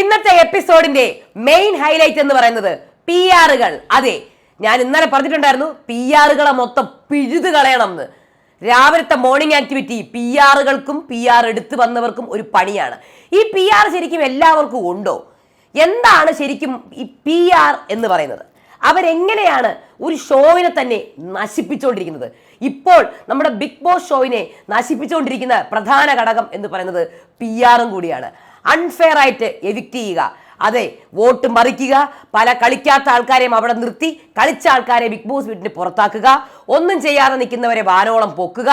ഇന്നത്തെ എപ്പിസോഡിന്റെ main highlight എന്ന് പറയുന്നത് പി ആറുകൾ അതെ ഞാൻ ഇന്നലെ പറഞ്ഞിട്ടുണ്ടായിരുന്നു പി ആറുകളെ മൊത്തം പിഴുതു കളയണം എന്ന്. രാവിലത്തെ മോർണിംഗ് ആക്ടിവിറ്റി പി ആറുകൾക്കും പി ആർ എടുത്തു വന്നവർക്കും ഒരു പണിയാണ്. ഈ പി ആർ ശരിക്കും എല്ലാവർക്കും ഉണ്ടോ? എന്താണ് ശരിക്കും ഈ പി ആർ എന്ന് പറയുന്നത്? അവരെങ്ങനെയാണ് ഒരു ഷോവിനെ തന്നെ നശിപ്പിച്ചുകൊണ്ടിരിക്കുന്നത്? ഇപ്പോൾ നമ്മുടെ ബിഗ് ബോസ് ഷോവിനെ നശിപ്പിച്ചുകൊണ്ടിരിക്കുന്ന പ്രധാന ഘടകം എന്ന് പറയുന്നത് പി ആറും കൂടിയാണ്. അൺഫെയർ ആയിട്ട് എവിക്റ്റ് ചെയ്യുക. അതെ വോട്ട് മറിക്കുക പല കളിക്കാത്ത ആൾക്കാരെയും അവിടെ നിർത്തി കളിച്ച ആൾക്കാരെ ബിഗ് ബോസ് വീട്ടിന് പുറത്താക്കുക ഒന്നും ചെയ്യാതെ നിൽക്കുന്നവരെ വാനോളം പൊക്കുക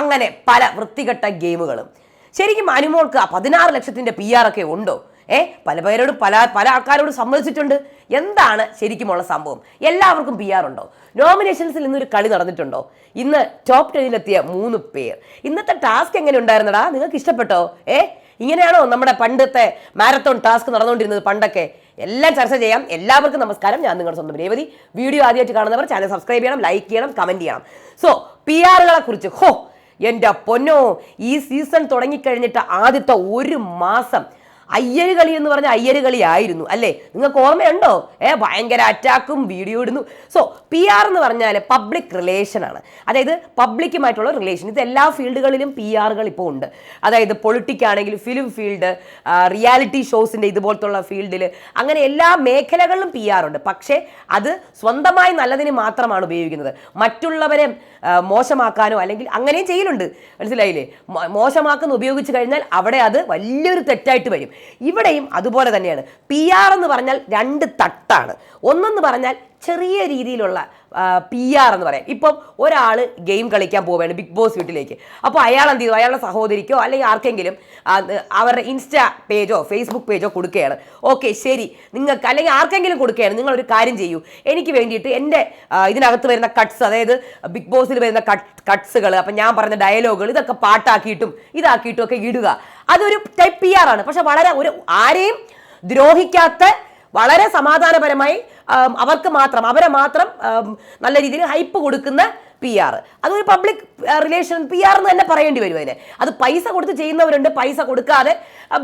അങ്ങനെ പല വൃത്തികെട്ട ഗെയിമുകളും. ശരിക്കും അനുമോൾക്ക് പതിനാറ് ലക്ഷത്തിന്റെ പി ആർ ഒക്കെ ഉണ്ടോ? ഏ പല പേരോടും പല പല ആൾക്കാരോടും സമ്മതിച്ചിട്ടുണ്ട്. എന്താണ് ശരിക്കുമുള്ള സംഭവം? എല്ലാവർക്കും പി ആർ ഉണ്ടോ? നോമിനേഷൻസിൽ ഇന്നൊരു കളി നടന്നിട്ടുണ്ടോ? ഇന്ന് ടോപ്പ് ടെന്നിലെത്തിയ മൂന്ന് പേർ. ഇന്നത്തെ ടാസ്ക് എങ്ങനെ ഉണ്ടായിരുന്നടാ? നിങ്ങൾക്ക് ഇഷ്ടപ്പെട്ടോ? ഏ ഇങ്ങനെയാണോ നമ്മുടെ പണ്ടത്തെ മാരത്തോൺ ടാസ്ക് നടന്നുകൊണ്ടിരുന്നത് പണ്ടൊക്കെ? എല്ലാം ചർച്ച ചെയ്യാം. എല്ലാവർക്കും നമസ്കാരം. ഞാൻ നിങ്ങളുടെ സ്വന്തം രേവതി. വീഡിയോ ആദ്യമായിട്ട് കാണുന്നവർ ചാനൽ സബ്സ്ക്രൈബ് ചെയ്യണം ലൈക്ക് ചെയ്യണം കമന്റ് ചെയ്യണം. സോ പി ആറുകളെ കുറിച്ച് ഹോ എന്റെ പൊന്നോ ഈ സീസൺ തുടങ്ങിക്കഴിഞ്ഞിട്ട് ആദ്യത്തെ ഒരു മാസം അയ്യര് കളി എന്ന് പറഞ്ഞ അയ്യര് കളിയായിരുന്നു അല്ലേ? നിങ്ങൾക്ക് ഓർമ്മയുണ്ടോ? ഏ ഭയങ്കര അറ്റാക്കും വീഡിയോ ഇടുന്നു. സോ പി ആർ എന്ന് പറഞ്ഞാൽ പബ്ലിക് റിലേഷൻ ആണ്. അതായത് പബ്ലിക്കുമായിട്ടുള്ള റിലേഷൻ ഇത് എല്ലാ ഫീൽഡുകളിലും പി ആറുകൾ ഇപ്പോൾ ഉണ്ട്. അതായത് പൊളിറ്റിക് ആണെങ്കിലും ഫിലിം ഫീൽഡ് റിയാലിറ്റി ഷോസിന്റെ ഇതുപോലത്തുള്ള ഫീൽഡിൽ അങ്ങനെ എല്ലാ മേഖലകളിലും പി ആർ ഉണ്ട്. പക്ഷേ അത് സ്വന്തമായി നല്ലതിന് മാത്രമാണ് ഉപയോഗിക്കുന്നത്. മറ്റുള്ളവരെ മോശമാക്കാനോ അല്ലെങ്കിൽ അങ്ങനെയും ചെയ്യലുണ്ട്. മനസ്സിലായില്ലേ? മോശമാക്കുന്ന ഉപയോഗിച്ച് കഴിഞ്ഞാൽ അവിടെ അത് വലിയൊരു തെറ്റായിട്ട് വരും. ഇവിടെയും അതുപോലെ തന്നെയാണ്. പി ആർ എന്ന് പറഞ്ഞാൽ രണ്ട് തട്ടാണ്. ഒന്നെന്ന് പറഞ്ഞാൽ ചെറിയ രീതിയിലുള്ള പി ആർ എന്ന് പറയാം. ഇപ്പം ഒരാൾ ഗെയിം കളിക്കാൻ പോവുകയാണ് ബിഗ് ബോസ് വീട്ടിലേക്ക്. അപ്പോൾ അയാൾ എന്ത് ചെയ്തു? അയാളുടെ സഹോദരിക്കോ അല്ലെങ്കിൽ ആർക്കെങ്കിലും അവരുടെ ഇൻസ്റ്റാ പേജോ ഫേസ്ബുക്ക് പേജോ കൊടുക്കുകയാണ്. ഓക്കെ ശരി. നിങ്ങൾക്ക് അല്ലെങ്കിൽ ആർക്കെങ്കിലും കൊടുക്കുകയാണ്. നിങ്ങളൊരു കാര്യം ചെയ്യൂ. എനിക്ക് വേണ്ടിയിട്ട് എന്റെ ഇതിനകത്ത് വരുന്ന കട്ട്സ് അതായത് ബിഗ് ബോസിൽ വരുന്ന കട്ട് കട്ട്സുകൾ അപ്പം ഞാൻ പറഞ്ഞ ഡയലോഗുകൾ ഇതൊക്കെ പാട്ടാക്കിയിട്ടും ഇതാക്കിയിട്ടും ഒക്കെ ഇടുക. അതൊരു ടൈപ്പ് പി ആർ ആണ്. പക്ഷെ വളരെ ഒരു ആരെയും ദ്രോഹിക്കാത്ത വളരെ സമാധാനപരമായി അവർക്ക് മാത്രം അവരെ മാത്രം നല്ല രീതിയിൽ ഹൈപ്പ് കൊടുക്കുന്ന പി ആർ അതൊരു പബ്ലിക് റിലേഷൻ പി ആർ എന്ന് തന്നെ പറയേണ്ടി വരും അതിനെ അത് പൈസ കൊടുത്ത് ചെയ്യുന്നവരുണ്ട് പൈസ കൊടുക്കാതെ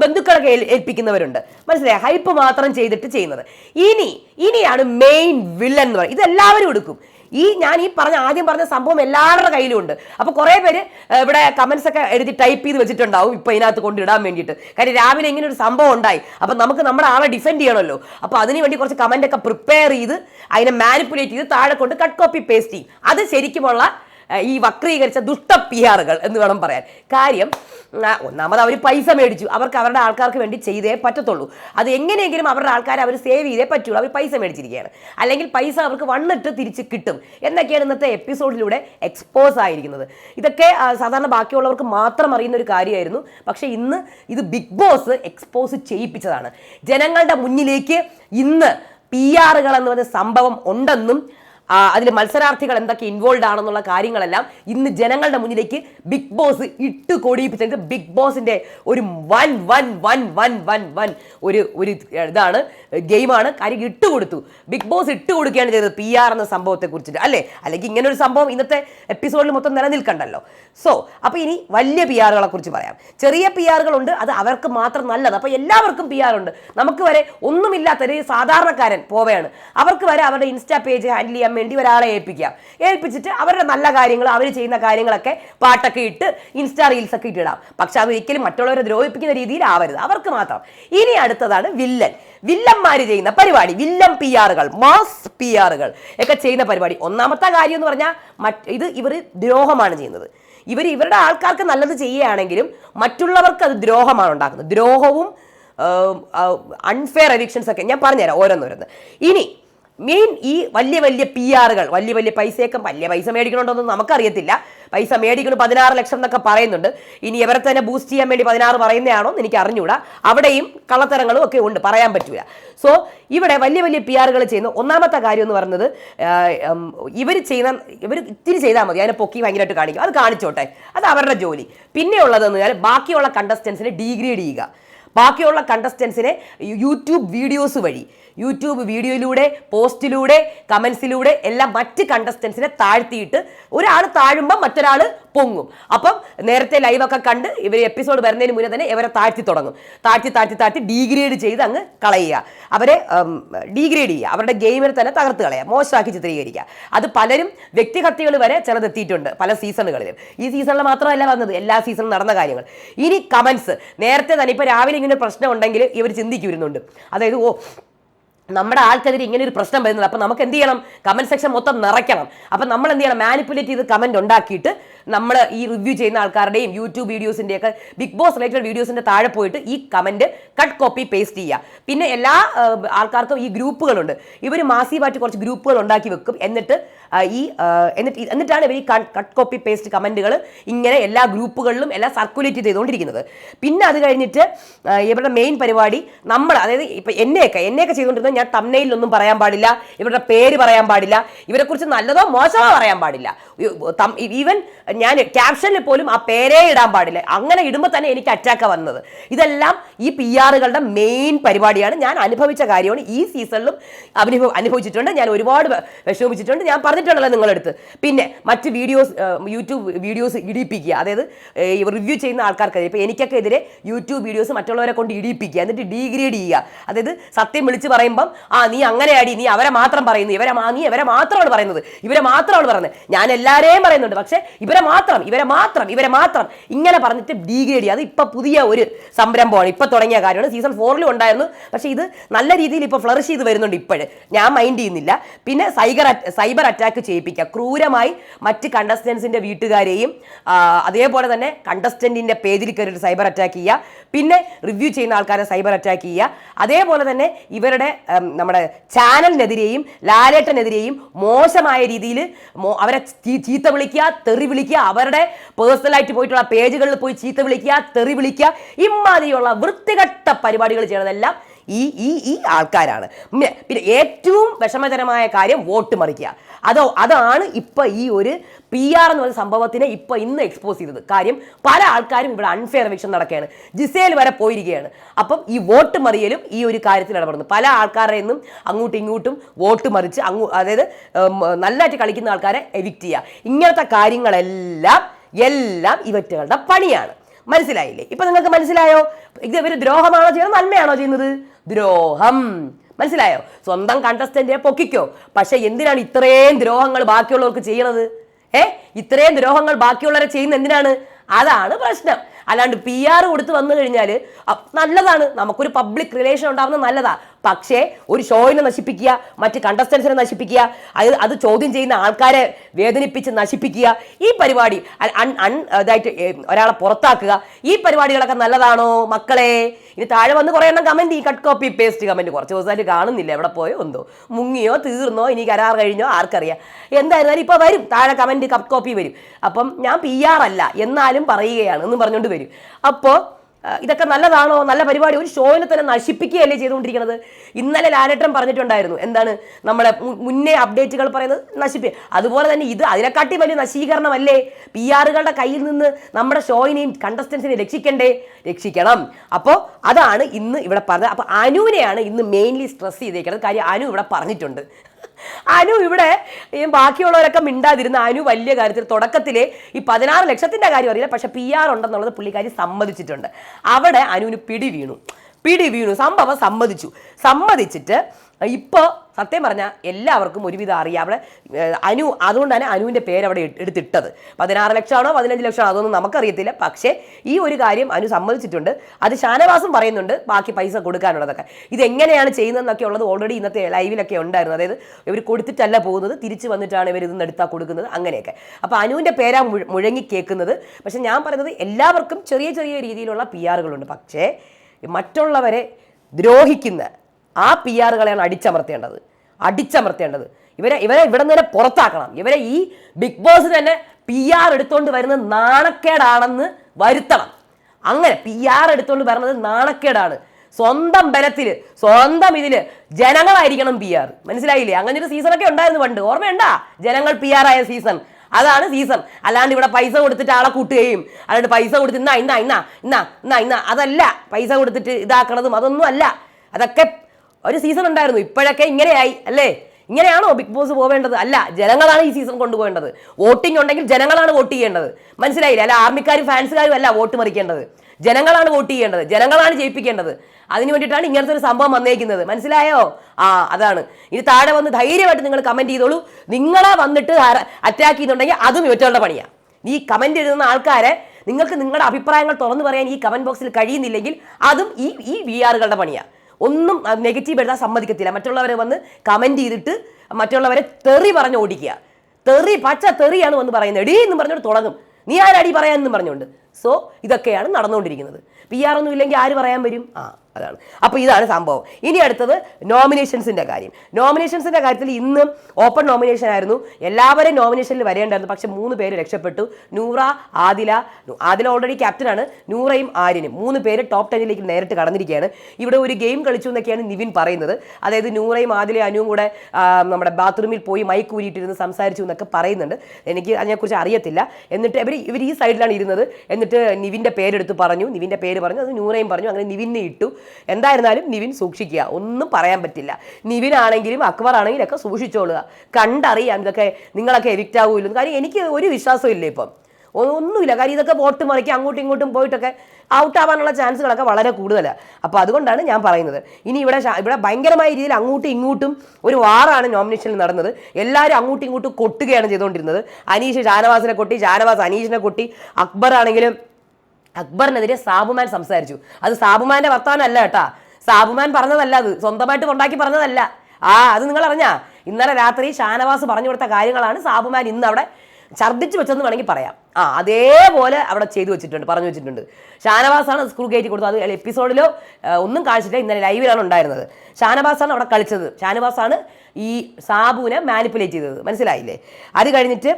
ബന്ധുക്കളൊക്കെ ഏൽ- ഏൽപ്പിക്കുന്നവരുണ്ട്. മനസ്സിലായി? ഹൈപ്പ് മാത്രം ചെയ്തിട്ട് ചെയ്യുന്നത്. ഇനി ഇനിയാണ് മെയിൻ വില്ലൻ എന്ന് പറയുന്നത്. ഇതെല്ലാവരും എടുക്കും. ഈ ഞാൻ ഈ പറഞ്ഞ ആദ്യം പറഞ്ഞ സംഭവം എല്ലാവരുടെ കയ്യിലും ഉണ്ട്. അപ്പോൾ കുറേ പേര് ഇവിടെ കമന്റ്സ് ഒക്കെ എഴുതി ടൈപ്പ് ചെയ്ത് വെച്ചിട്ടുണ്ടാവും. ഇപ്പൊ ഇതിനകത്ത് കൊണ്ടിടാൻ വേണ്ടിയിട്ട്. കാര്യം രാവിലെ ഇങ്ങനെ ഒരു സംഭവം ഉണ്ടായി. അപ്പൊ നമുക്ക് നമ്മുടെ ആളെ ഡിഫെൻഡ് ചെയ്യണമല്ലോ. അപ്പൊ അതിന് വേണ്ടി കുറച്ച് കമന്റ് ഒക്കെ പ്രിപ്പയർ ചെയ്ത് അതിനെ മാനിപ്പുലേറ്റ് ചെയ്ത് താഴെ കൊണ്ട് കട്ട് കോപ്പി പേസ്റ്റ് ചെയ്യും. അത് ശരിക്കുമുള്ള ഈ വക്രീകരിച്ച ദുഷ്ട പി ആറുകൾ എന്ന് വേണം പറയാൻ. കാര്യം ഒന്നാമത് അവർ പൈസ മേടിച്ചു. അവർക്ക് അവരുടെ ആൾക്കാർക്ക് വേണ്ടി ചെയ്തേ പറ്റത്തുള്ളൂ. അത് എങ്ങനെയെങ്കിലും അവരുടെ ആൾക്കാരെ അവർ സേവ് ചെയ്തേ പറ്റുള്ളൂ. അവർ പൈസ മേടിച്ചിരിക്കുകയാണ്. അല്ലെങ്കിൽ പൈസ അവർക്ക് വന്നിട്ട് തിരിച്ച് കിട്ടും. എന്നൊക്കെയാണ് ഇന്നത്തെ എപ്പിസോഡിലൂടെ എക്സ്പോസ് ആയിരിക്കുന്നത്. ഇതൊക്കെ സാധാരണ ബാക്കിയുള്ളവർക്ക് മാത്രം അറിയുന്ന ഒരു കാര്യമായിരുന്നു. പക്ഷേ ഇന്ന് ഇത് ബിഗ് ബോസ് എക്സ്പോസ് ചെയ്യിപ്പിച്ചതാണ്. ജനങ്ങളുടെ മുന്നിലേക്ക് ഇന്ന് പി ആറുകൾ എന്ന് പറഞ്ഞ സംഭവം ഉണ്ടെന്നും അതിൽ മത്സരാർത്ഥികൾ എന്തൊക്കെ ഇൻവോൾവ് ആണെന്നുള്ള കാര്യങ്ങളെല്ലാം ഇന്ന് ജനങ്ങളുടെ മുന്നിലേക്ക് ബിഗ് ബോസ് ഇട്ട് കൊടിയിപ്പിച്ചത് ബിഗ് ബോസിന്റെ ഒരു വൻ വൻ വൻ വൻ വൻ വൻ ഒരു ഒരു ഇതാണ് ഗെയിമാണ്. കാര്യം ഇട്ട് കൊടുത്തു. ബിഗ് ബോസ് ഇട്ട് കൊടുക്കുകയാണ് ചെയ്തത് പി ആർ എന്ന സംഭവത്തെ കുറിച്ചിട്ട്. അല്ലേ? അല്ലെങ്കിൽ ഇങ്ങനെ ഒരു സംഭവം ഇന്നത്തെ എപ്പിസോഡിൽ മൊത്തം നിലനിൽക്കണ്ടല്ലോ. സോ അപ്പോൾ ഇനി വലിയ പി ആറുകളെ കുറിച്ച് പറയാം. ചെറിയ പി ആറുകളുണ്ട് അത് അവർക്ക് മാത്രം നല്ലത്. അപ്പോൾ എല്ലാവർക്കും പി ഉണ്ട്. നമുക്ക് വരെ ഒന്നുമില്ലാത്ത ഒരു സാധാരണക്കാരൻ പോവുകയാണ് അവർക്ക് വരെ അവരുടെ ഇൻസ്റ്റാ പേജ് ഹാൻഡിൽ ചെയ്യാൻ വേണ്ടി ഒരാളെ ഏൽപ്പിക്കാം. ഏൽപ്പിച്ചിട്ട് അവരുടെ നല്ല കാര്യങ്ങൾ അവർ ചെയ്യുന്ന കാര്യങ്ങളൊക്കെ പാട്ടൊക്കെ ഇട്ട് ഇൻസ്റ്റാ റീൽസൊക്കെ ഇട്ടിടാം. പക്ഷെ അത് ഒരിക്കലും മറ്റുള്ളവരെ ദ്രോഹിപ്പിക്കുന്ന രീതിയിൽ ആവരുത് അവർക്ക് മാത്രം. ഇനി അടുത്തതാണ് വില്ലൻ. വില്ലന്മാർ ചെയ്യുന്ന പരിപാടി വില്ലൻ പി ആറുകൾ മാസ് പി ആറുകൾ ഒക്കെ ചെയ്യുന്ന പരിപാടി. ഒന്നാമത്തെ കാര്യം എന്ന് പറഞ്ഞാൽ മറ്റ് ഇത് ഇവർ ദ്രോഹമാണ് ചെയ്യുന്നത്. ഇവർ ഇവരുടെ ആൾക്കാർക്ക് നല്ലത് ചെയ്യുകയാണെങ്കിലും മറ്റുള്ളവർക്ക് അത് ദ്രോഹമാണ് ഉണ്ടാക്കുന്നത്. ദ്രോഹവും അൺഫെയർ എവിക്ഷൻസ് ഒക്കെ. ഞാൻ പറഞ്ഞുതരാം ഓരോന്നോരോന്ന്. ഇനി മെയിൻ ഈ വലിയ വലിയ പി ആറുകൾ വലിയ വലിയ പൈസയൊക്കെ വലിയ പൈസ മേടിക്കണമെന്നൊന്നും നമുക്കറിയത്തില്ല. പൈസ മേടിക്കണം പതിനാറ് ലക്ഷം എന്നൊക്കെ പറയുന്നുണ്ട്. ഇനി ഇവരെ തന്നെ ബൂസ്റ്റ് ചെയ്യാൻ വേണ്ടി പതിനാറ് പറയുന്നതാണോ എന്ന് എനിക്ക് അറിഞ്ഞുകൂടാ അവിടെയും കള്ളത്തരങ്ങളും ഒക്കെ ഉണ്ട് പറയാൻ പറ്റില്ല സോ ഇവിടെ വലിയ വലിയ പി ആറുകൾ ചെയ്യുന്ന. ഒന്നാമത്തെ കാര്യം എന്ന് പറയുന്നത് ഇവർ ചെയ്യുന്ന ഇവർ ഇത്തിരി ചെയ്താൽ മതി. അതിനെ പൊക്കി ഭയങ്കരമായിട്ട് കാണിക്കും. അത് കാണിച്ചോട്ടെ. അത് അവരുടെ ജോലി. പിന്നെ ഉള്ളതെന്ന് പറഞ്ഞാൽ ബാക്കിയുള്ള കണ്ടസ്റ്റൻസിനെ ഡീഗ്രേഡ് ചെയ്യുക. ബാക്കിയുള്ള കണ്ടസ്റ്റൻസിനെ യൂട്യൂബ് വീഡിയോസ് വഴി. യൂട്യൂബ് വീഡിയോയിലൂടെ പോസ്റ്റിലൂടെ കമൻസിലൂടെ എല്ലാം മറ്റ് കണ്ടസ്റ്റൻസിനെ താഴ്ത്തിയിട്ട് ഒരാൾ താഴുമ്പോൾ മറ്റൊരാൾ പൊങ്ങും. അപ്പം നേരത്തെ ലൈവൊക്കെ കണ്ട് ഇവർ എപ്പിസോഡ് വരുന്നതിന് മുന്നേ തന്നെ ഇവരെ താഴ്ത്തി തുടങ്ങും. താഴ്ത്തി താഴ്ത്തി താഴ്ത്തി ഡീഗ്രേഡ് ചെയ്ത് അങ്ങ് കളയുക. അവരെ ഡീഗ്രേഡ് ചെയ്യുക. അവരുടെ ഗെയിമിനെ തന്നെ തകർത്ത് കളയുക. മോശമാക്കി ചിത്രീകരിക്കുക. അത് പലരും വ്യക്തിഹത്യകൾ വരെ ചിലതെത്തിയിട്ടുണ്ട് പല സീസണുകളിലും ഈ സീസണിൽ മാത്രമല്ല വന്നത്. എല്ലാ സീസണിലും നടന്ന കാര്യങ്ങൾ. ഇനി കമൻസ് നേരത്തെ തന്നെ ഇപ്പോൾ രാവിലെ ഇങ്ങനെ പ്രശ്നം ഉണ്ടെങ്കിൽ ഇവർ ചിന്തിക്കുന്നുണ്ട് അതായത് ഓ നമ്മുടെ ആൾക്കെതിരെ ഇങ്ങനെ ഒരു പ്രശ്നം വരുന്നത്. അപ്പം നമുക്ക് എന്ത് ചെയ്യണം? കമന്റ് സെക്ഷൻ മൊത്തം നിറയ്ക്കണം. അപ്പം നമ്മൾ എന്ത് ചെയ്യണം? മാനിപ്പുലേറ്റ് ചെയ്ത് കമന്റ് ഉണ്ടാക്കിയിട്ട് നമ്മൾ ഈ റിവ്യൂ ചെയ്യുന്ന ആൾക്കാരുടെയും യൂട്യൂബ് വീഡിയോസിന്റെയൊക്കെ ബിഗ് ബോസ് റിലേറ്റഡ് വീഡിയോസിന്റെ താഴെ പോയിട്ട് ഈ കമന്റ് കട്ട് കോപ്പി പേസ്റ്റ് ചെയ്യുക. പിന്നെ എല്ലാ ആൾക്കാർക്കും ഈ ഗ്രൂപ്പുകളുണ്ട്. ഇവർ മാസീവായിട്ട് കുറച്ച് ഗ്രൂപ്പുകൾ ഉണ്ടാക്കി വെക്കും. എന്നിട്ട് ഈ എന്നിട്ട് എന്നിട്ടാണ് ഇവർ ഈ കട്ട് കോപ്പി പേസ്റ്റ് കമന്റുകൾ ഇങ്ങനെ എല്ലാ ഗ്രൂപ്പുകളിലും എല്ലാം സർക്കുലേറ്റ് ചെയ്തുകൊണ്ടിരിക്കുന്നത്. പിന്നെ അത് കഴിഞ്ഞിട്ട് ഇവരുടെ മെയിൻ പരിപാടി നമ്മൾ അതായത് ഇപ്പം എന്നെയൊക്കെ എന്നെയൊക്കെ ചെയ്തുകൊണ്ടിരുന്നത് ഞാൻ തമ്മയിലൊന്നും പറയാൻ പാടില്ല ഇവരുടെ പേര് പറയാൻ പാടില്ല ഇവരെക്കുറിച്ച് നല്ലതോ മോശമോ പറയാൻ പാടില്ല. ഈവൻ ഞാൻ ക്യാപ്ഷനിൽ പോലും ആ പേരേ ഇടാൻ പാടില്ല. അങ്ങനെ ഇടുമ്പോൾ തന്നെ എനിക്ക് അറ്റാക്ക് വന്നത്. ഇതെല്ലാം ഈ പി ആറുകളുടെ മെയിൻ പരിപാടിയാണ്. ഞാൻ അനുഭവിച്ച കാര്യമാണ്. ഈ സീസണിലും അനുഭവ അനുഭവിച്ചിട്ടുണ്ട്. ഞാൻ ഒരുപാട് വിഷമിച്ചിട്ടുണ്ട്. ഞാൻ പറഞ്ഞിട്ടുണ്ടല്ലോ നിങ്ങളെടുത്ത്. പിന്നെ മറ്റ് വീഡിയോസ് യൂട്യൂബ് വീഡിയോസ് ഇടിപ്പിക്കുക അതായത് റിവ്യൂ ചെയ്യുന്ന ആൾക്കാർക്കെതിരെ. ഇപ്പോൾ എനിക്കൊക്കെ എതിരെ യൂട്യൂബ് വീഡിയോസ് മറ്റുള്ളവരെ കൊണ്ട് ഇടിപ്പിക്കുക എന്നിട്ട് ഡീഗ്രേഡ് ചെയ്യുക. അതായത് സത്യം വിളിച്ച് പറയുമ്പം ആ നീ അങ്ങനെ ആടി നീ അവരെ മാത്രം പറയുന്നു. ഇവരെ നീ ഇവരെ മാത്രമാണ് പറയുന്നത്. ഇവരെ മാത്രമാണ് പറയുന്നത്. ഞാൻ എല്ലാവരെയും പറയുന്നുണ്ട്. പക്ഷേ ഇവരെ മാത്രം ഇവരെ മാത്രം ഇവരെ മാത്രം. ഇങ്ങനെ പറഞ്ഞിട്ട് ഡീഗ്രേഡ് ചെയ്യുക. അത് ഇപ്പം പുതിയ ഒരു സംരംഭമാണ്. ഇപ്പം തുടങ്ങിയ കാര്യമാണ്. സീസൺ ഫോറിലും ഉണ്ടായിരുന്നു. പക്ഷേ ഇത് നല്ല രീതിയിൽ ഇപ്പോൾ ഫ്ലറിഷ് ചെയ്ത് വരുന്നുണ്ട് ഇപ്പോഴും. ഞാൻ മൈൻഡ് ചെയ്യുന്നില്ല. പിന്നെ സൈബർ സൈബർ അറ്റാക്ക് ചെയ്യിപ്പിക്കുക. ക്രൂരമായി മറ്റ് കണ്ടസ്റ്റൻസിന്റെ വീട്ടുകാരെയും അതേപോലെ തന്നെ കണ്ടസ്റ്റന്റിന്റെ പേജിൽ കയറിയിട്ട് സൈബർ അറ്റാക്ക് ചെയ്യുക. പിന്നെ റിവ്യൂ ചെയ്യുന്ന ആൾക്കാരെ സൈബർ അറ്റാക്ക് ചെയ്യുക. അതേപോലെ തന്നെ ഇവരുടെ നമ്മുടെ ചാനലിനെതിരെയും ലാലേട്ടനെതിരെയും മോശമായ രീതിയിൽ അവരെ ചീത്ത വിളിക്കുക തെറി വിളിക്കുക അവരുടെ പേഴ്സണലായിട്ട് പോയിട്ടുള്ള പേജുകളിൽ പോയി ചീത്ത വിളിക്കുക തെറി വിളിക്കുക ഇമാതിരിയുള്ള വൃത്തികെട്ട പരിപാടികൾ ചെയ്യണതെല്ലാം ഈ ഈ ഈ ആൾക്കാരാണ്. പിന്നെ ഏറ്റവും വിഷമകരമായ കാര്യം വോട്ട് മറിക്കുക. അതോ അതാണ് ഇപ്പൊ ഈ ഒരു പി ആർ എന്ന് പറയുന്ന സംഭവത്തിനെ ഇപ്പൊ ഇന്ന് എക്സ്പോസ് ചെയ്തത്. കാര്യം പല ആൾക്കാരും ഇവിടെ അൺഫെയർ എവിക്ഷൻ നടക്കുകയാണ്. ജിസേൽ വരെ പോയിരിക്കുകയാണ്. അപ്പം ഈ വോട്ട് മറിയലും ഈ ഒരു കാര്യത്തിൽ ഇടപെടുന്നു. പല ആൾക്കാരുടെ നിന്നും അങ്ങോട്ടും ഇങ്ങോട്ടും വോട്ട് മറിച്ച് അങ്ങോ അതായത് നല്ലതായിട്ട് കളിക്കുന്ന ആൾക്കാരെ എവിക്റ്റ് ചെയ്യുക. ഇങ്ങനത്തെ കാര്യങ്ങളെല്ലാം എല്ലാം ഇവറ്റുകളുടെ പണിയാണ്. മനസ്സിലായില്ലേ? ഇപ്പൊ നിങ്ങൾക്ക് മനസ്സിലായോ? ഇത് ഇവർ ദ്രോഹമാണോ ചെയ്യുന്നത്? നന്മയാണോ ചെയ്യുന്നത്? ദ്രോഹം. മനസ്സിലായോ? സ്വന്തം കണ്ടസ്റ്റന്റിനെ പൊക്കിക്കോ. പക്ഷെ എന്തിനാണ് ഇത്രയും ദ്രോഹങ്ങൾ ബാക്കിയുള്ളവർക്ക് ചെയ്യണത്? ഏ? ഇത്രയും ദ്രോഹങ്ങൾ ബാക്കിയുള്ളവരെ ചെയ്യുന്ന എന്തിനാണ്? അതാണ് പ്രശ്നം. അല്ലാണ്ട് പി ആർ കൊടുത്ത് വന്നു കഴിഞ്ഞാൽ നല്ലതാണ്. നമുക്കൊരു പബ്ലിക് റിലേഷൻ ഉണ്ടാവുന്നത് നല്ലതാ. പക്ഷേ ഒരു ഷോയിനെ നശിപ്പിക്കുക മറ്റ് കണ്ടസ്റ്റൻസിനെ നശിപ്പിക്കുക അത് അത് ചോദ്യം ചെയ്യുന്ന ആൾക്കാരെ വേദനിപ്പിച്ച് നശിപ്പിക്കുക ഈ പരിപാടി അൺ അൺ ഇതായിട്ട് ഒരാളെ പുറത്താക്കുക ഈ പരിപാടികളൊക്കെ നല്ലതാണോ മക്കളെ? ഇനി താഴെ വന്ന് കുറേ എണ്ണം കമന്റ് ഈ കട്ട് കോപ്പി പേസ്റ്റ് കമന്റ് കുറച്ച് ദിവസമായിട്ട് കാണുന്നില്ല. എവിടെ പോയോ എന്തോ. മുങ്ങിയോ തീർന്നോ ഇനി കരാർ കഴിഞ്ഞോ ആർക്കറിയാം. എന്തായിരുന്നാലും ഇപ്പോൾ വരും. താഴെ കമന്റ് കട്ട് കോപ്പി വരും. അപ്പം ഞാൻ പി ആർ അല്ല. എന്നാലും പറയുകയാണ്. എന്ന് പറഞ്ഞുകൊണ്ട് വരും. അപ്പോൾ ഇതൊക്കെ നല്ലതാണോ? നല്ല പരിപാടി. ഒരു ഷോയിനെ തന്നെ നശിപ്പിക്കുകയല്ലേ ചെയ്തുകൊണ്ടിരിക്കുന്നത്? ഇന്നലെ ലാലേട്ടൻ പറഞ്ഞിട്ടുണ്ടായിരുന്നു. എന്താണ്? നമ്മളെ മുന്നേ അപ്ഡേറ്റുകൾ പറയുന്നത് നശിപ്പി. അതുപോലെ തന്നെ ഇത് അതിനെക്കാട്ടി വലിയ നശീകരണമല്ലേ? പി ആറുകളുടെ കയ്യിൽ നിന്ന് നമ്മുടെ ഷോയിനെയും കണ്ടസ്റ്റൻസിനെയും രക്ഷിക്കണ്ടേ? രക്ഷിക്കണം. അപ്പോൾ അതാണ് ഇന്ന് ഇവിടെ പറഞ്ഞത്. അപ്പോൾ അനുവിനെയാണ് ഇന്ന് മെയിൻലി സ്ട്രെസ് ചെയ്തേക്കുന്നത്. കാര്യം അനു ഇവിടെ പറഞ്ഞിട്ടുണ്ട്. അനു ഇവിടെ ഈ ബാക്കിയുള്ളവരൊക്കെ മിണ്ടാതിരുന്ന അനു വലിയ കാര്യത്തിൽ തുടക്കത്തിലെ ഈ പതിനാറ് ലക്ഷത്തിന്റെ കാര്യം അറിയില്ല. പക്ഷേ പി ആർ ഉണ്ടെന്നുള്ളത് പുള്ളിക്കാരി സമ്മതിച്ചിട്ടുണ്ട്. അവിടെ അനുവിന് പിടി വീണു. പിടി വീണു. സംഭവം സമ്മതിച്ചു. സമ്മതിച്ചിട്ട് ഇപ്പോൾ സത്യം പറഞ്ഞാൽ എല്ലാവർക്കും ഒരുവിധം അറിയാം. അവിടെ അനു അതുകൊണ്ട് തന്നെ അനുവിന്റെ പേര് അവിടെ എടുത്തിട്ടത്. പതിനാറ് ലക്ഷമാണോ പതിനഞ്ച് ലക്ഷമാണോ അതൊന്നും നമുക്കറിയത്തില്ല. പക്ഷേ ഈ ഒരു കാര്യം അനു സമ്മതിച്ചിട്ടുണ്ട്. അത് ഷാനവാസും പറയുന്നുണ്ട് ബാക്കി പൈസ കൊടുക്കാനുള്ളതൊക്കെ. ഇതെങ്ങനെയാണ് ചെയ്യുന്നതെന്നൊക്കെ ഉള്ളത് ഓൾറെഡി ഇന്നത്തെ ലൈവിലൊക്കെ ഉണ്ടായിരുന്നു. അതായത് ഇവർ കൊടുത്തിട്ടല്ല പോകുന്നത് തിരിച്ച് വന്നിട്ടാണ് ഇവർ ഇതൊന്നും എടുത്താൽ കൊടുക്കുന്നത് അങ്ങനെയൊക്കെ. അപ്പോൾ അനുവിന്റെ പേരാ മുഴ- മുഴങ്ങി കേൾക്കുന്നത്. പക്ഷേ ഞാൻ പറയുന്നത് എല്ലാവർക്കും ചെറിയ ചെറിയ രീതിയിലുള്ള പി ആറുകളുണ്ട് പക്ഷേ മറ്റുള്ളവരെ ദ്രോഹിക്കുന്ന ആ പി ആറുകളെയാണ് അടിച്ചമർത്തേണ്ടത്. അടിച്ചമർത്തേണ്ടത്. ഇവരെ ഇവരെ ഇവിടെ നിന്ന് തന്നെ പുറത്താക്കണം. ഇവരെ ഈ ബിഗ് ബോസ് തന്നെ പി ആർ എടുത്തുകൊണ്ട് വരുന്നത് നാണക്കേടാണെന്ന് വരുത്തണം. അങ്ങനെ പി ആർ എടുത്തുകൊണ്ട് വരുന്നത് നാണക്കേടാണ്. സ്വന്തം ബലത്തിൽ സ്വന്തം ഇതിൽ ജനങ്ങളായിരിക്കണം പി ആർ മനസ്സിലായില്ലേ? അങ്ങനെ ഒരു സീസണൊക്കെ ഉണ്ടായിരുന്നു പണ്ട്. ഓർമ്മയുണ്ടാ? ജനങ്ങൾ പി ആർ ആയ സീസൺ അതാണ് സീസൺ അല്ലാണ്ട് ഇവിടെ പൈസ കൊടുത്തിട്ട് ആളെ കൂട്ടുകയും അല്ലാണ്ട് പൈസ കൊടുത്ത് ഇന്നാ ഇന്നാ ഇന്നാ ഇന്നാ ഇന്നാ ഇന്നാ. അതല്ല. പൈസ കൊടുത്തിട്ട് ഇതാക്കണതും അതൊന്നും അല്ല. അതൊക്കെ ഒരു സീസൺ ഉണ്ടായിരുന്നു. ഇപ്പോഴൊക്കെ ഇങ്ങനെയായി അല്ലേ? ഇങ്ങനെയാണോ ബിഗ് ബോസ് പോവേണ്ടത്? അല്ല ജനങ്ങളാണ് ഈ സീസൺ കൊണ്ടുപോകേണ്ടത്. വോട്ടിംഗ് ഉണ്ടെങ്കിൽ ജനങ്ങളാണ് വോട്ട് ചെയ്യേണ്ടത്. മനസ്സിലായില്ല? അല്ല ആർമിക്കാരും ഫാൻസുകാരും അല്ല വോട്ട് മറിക്കേണ്ടത്. ജനങ്ങളാണ് വോട്ട് ചെയ്യേണ്ടത്. ജനങ്ങളാണ് ജയിപ്പിക്കേണ്ടത്. അതിന് വേണ്ടിയിട്ടാണ് ഇങ്ങനത്തെ ഒരു സംഭവം വന്നേക്കുന്നത്. മനസ്സിലായോ? ആ അതാണ്. ഇനി താഴെ വന്ന് ധൈര്യമായിട്ട് നിങ്ങൾ കമന്റ് ചെയ്തോളൂ. നിങ്ങളെ വന്നിട്ട് അറ്റാക്ക് ചെയ്യുന്നുണ്ടെങ്കിൽ അതും ഇവറ്റകളുടെ പണിയാണ് ഈ കമന്റ് എഴുതുന്ന ആൾക്കാരെ നിങ്ങൾക്ക് നിങ്ങളുടെ അഭിപ്രായങ്ങൾ തുറന്നു പറയാൻ ഈ കമന്റ് ബോക്സിൽ കഴിയുന്നില്ലെങ്കിൽ അതും ഈ ഈ വി ആറുകളുടെ പണിയാണ് ഒന്നും നെഗറ്റീവ് എഴുതാൻ സമ്മതിക്കത്തില്ല. മറ്റുള്ളവരെ വന്ന് കമന്റ് ചെയ്തിട്ട് മറ്റുള്ളവരെ തെറി പറഞ്ഞ് ഓടിക്കുക. തെറി പച്ച തെറിയാണ് വന്ന് പറയുന്നത്. എടീ എന്ന് പറഞ്ഞുകൊണ്ട് തുടങ്ങും. നീ ആരടി പറയാനെന്നും പറഞ്ഞുകൊണ്ട് സോ ഇതൊക്കെയാണ് നടന്നുകൊണ്ടിരിക്കുന്നത്. പി ആർ ഒന്നും ഇല്ലെങ്കിൽ ആര് പറയാൻ വരും? ആ അതാണ്. അപ്പോൾ ഇതാണ് സംഭവം. ഇനി അടുത്തത് നോമിനേഷൻസിന്റെ കാര്യം. നോമിനേഷൻസിന്റെ കാര്യത്തിൽ ഇന്ന് ഓപ്പൺ നോമിനേഷൻ ആയിരുന്നു. എല്ലാവരെയും നോമിനേഷനിൽ വരേണ്ടായിരുന്നു. പക്ഷേ മൂന്ന് പേര് രക്ഷപ്പെട്ടു. നൂറ ആദില ആദില ഓൾറെഡി ക്യാപ്റ്റനാണ് നൂറയും ആര്യനും മൂന്ന് പേര് ടോപ്പ് ടെന്നിലേക്ക് നേരിട്ട് കടന്നിരിക്കുകയാണ്. ഇവിടെ ഒരു ഗെയിം കളിച്ചു എന്നൊക്കെയാണ് നിവിൻ പറയുന്നത്. അതായത് നൂറയും ആദില അനുവും കൂടെ നമ്മുടെ ബാത്റൂമിൽ പോയി മൈക്ക് ഊരിയിട്ടിരുന്ന് സംസാരിച്ചു എന്നൊക്കെ പറയുന്നുണ്ട്. എനിക്ക് അതിനെക്കുറിച്ച് അറിയത്തില്ല. എന്നിട്ട് ഇവർ ഇവർ ഈ സൈഡിലാണ് ഇരുന്നത്. എന്നിട്ട് നിവിന്റെ പേരെടുത്ത് പറഞ്ഞു. നിവിന്റെ പേര് പറഞ്ഞു. അത് ന്യൂറയും പറഞ്ഞു. അങ്ങനെ നിവിനെ ഇട്ടു. എന്തായിരുന്നാലും നിവിൻ സൂക്ഷിക്കുക. ഒന്നും പറയാൻ പറ്റില്ല. നിവിനാണെങ്കിലും അക്ബർ ആണെങ്കിലും ഒക്കെ സൂക്ഷിച്ചോളുക. കണ്ടറിയാം ഇതൊക്കെ നിങ്ങളൊക്കെ എവിക്റ്റ് ആവുമല്ലോ കാര്യം എനിക്ക് ഒരു വിശ്വാസമില്ല ഇപ്പം. ഒന്നുമില്ല. കാര്യം ഇതൊക്കെ വോട്ട് മറിക്കുക അങ്ങോട്ടും ഇങ്ങോട്ടും പോയിട്ടൊക്കെ ഔട്ട് ആവാനുള്ള ചാൻസുകളൊക്കെ വളരെ കൂടുതലാണ് അപ്പോൾ അതുകൊണ്ടാണ് ഞാൻ പറയുന്നത്. ഇനി ഇവിടെ ഇവിടെ ഭയങ്കരമായ രീതിയിൽ അങ്ങോട്ടും ഇങ്ങോട്ടും ഒരു വാറാണ് നോമിനേഷനിൽ നടന്നത്. എല്ലാവരും അങ്ങോട്ടും ഇങ്ങോട്ടും കൊട്ടുകയാണ് ചെയ്തുകൊണ്ടിരുന്നത്. അനീഷ് ഷാനവാസിനെ കൊട്ടി ഷാനവാസ് അനീഷിനെ കൊട്ടി അക്ബർ ആണെങ്കിലും അക്ബറിനെതിരെ സാബുമാൻ സംസാരിച്ചു. അത് സാബുമാന്റെ വർത്തമാനമല്ല കേട്ടാ. സാബുമാൻ പറഞ്ഞതല്ല അത്. സ്വന്തമായിട്ട് ഉണ്ടാക്കി പറഞ്ഞതല്ല. ആ അത് നിങ്ങൾ അറിഞ്ഞാ? ഇന്നലെ രാത്രി ഷാനവാസ് പറഞ്ഞു കൊടുത്ത കാര്യങ്ങളാണ് സാബുമാൻ ഇന്ന് അവിടെ ഛർദ്ദിച്ചു വെച്ചെന്ന് വേണമെങ്കിൽ പറയാം. ആ അതേപോലെ അവിടെ ചെയ്തു വെച്ചിട്ടുണ്ട് പറഞ്ഞു വെച്ചിട്ടുണ്ട്. ഷാനവാസാണ് സ്ക്രൂ കയറ്റി കൊടുത്തത്. അത് എപ്പിസോഡിലോ ഒന്നും കാണിച്ചില്ല ഇന്നലെ ലൈവിലാണ് ഉണ്ടായിരുന്നത്. ഷാനവാസാണ് അവിടെ കളിച്ചത്. ഷാനവാസാണ് ഈ സാബുവിനെ മാനിപ്പുലേറ്റ് ചെയ്തത്. മനസ്സിലായില്ലേ? അത് കഴിഞ്ഞിട്ട്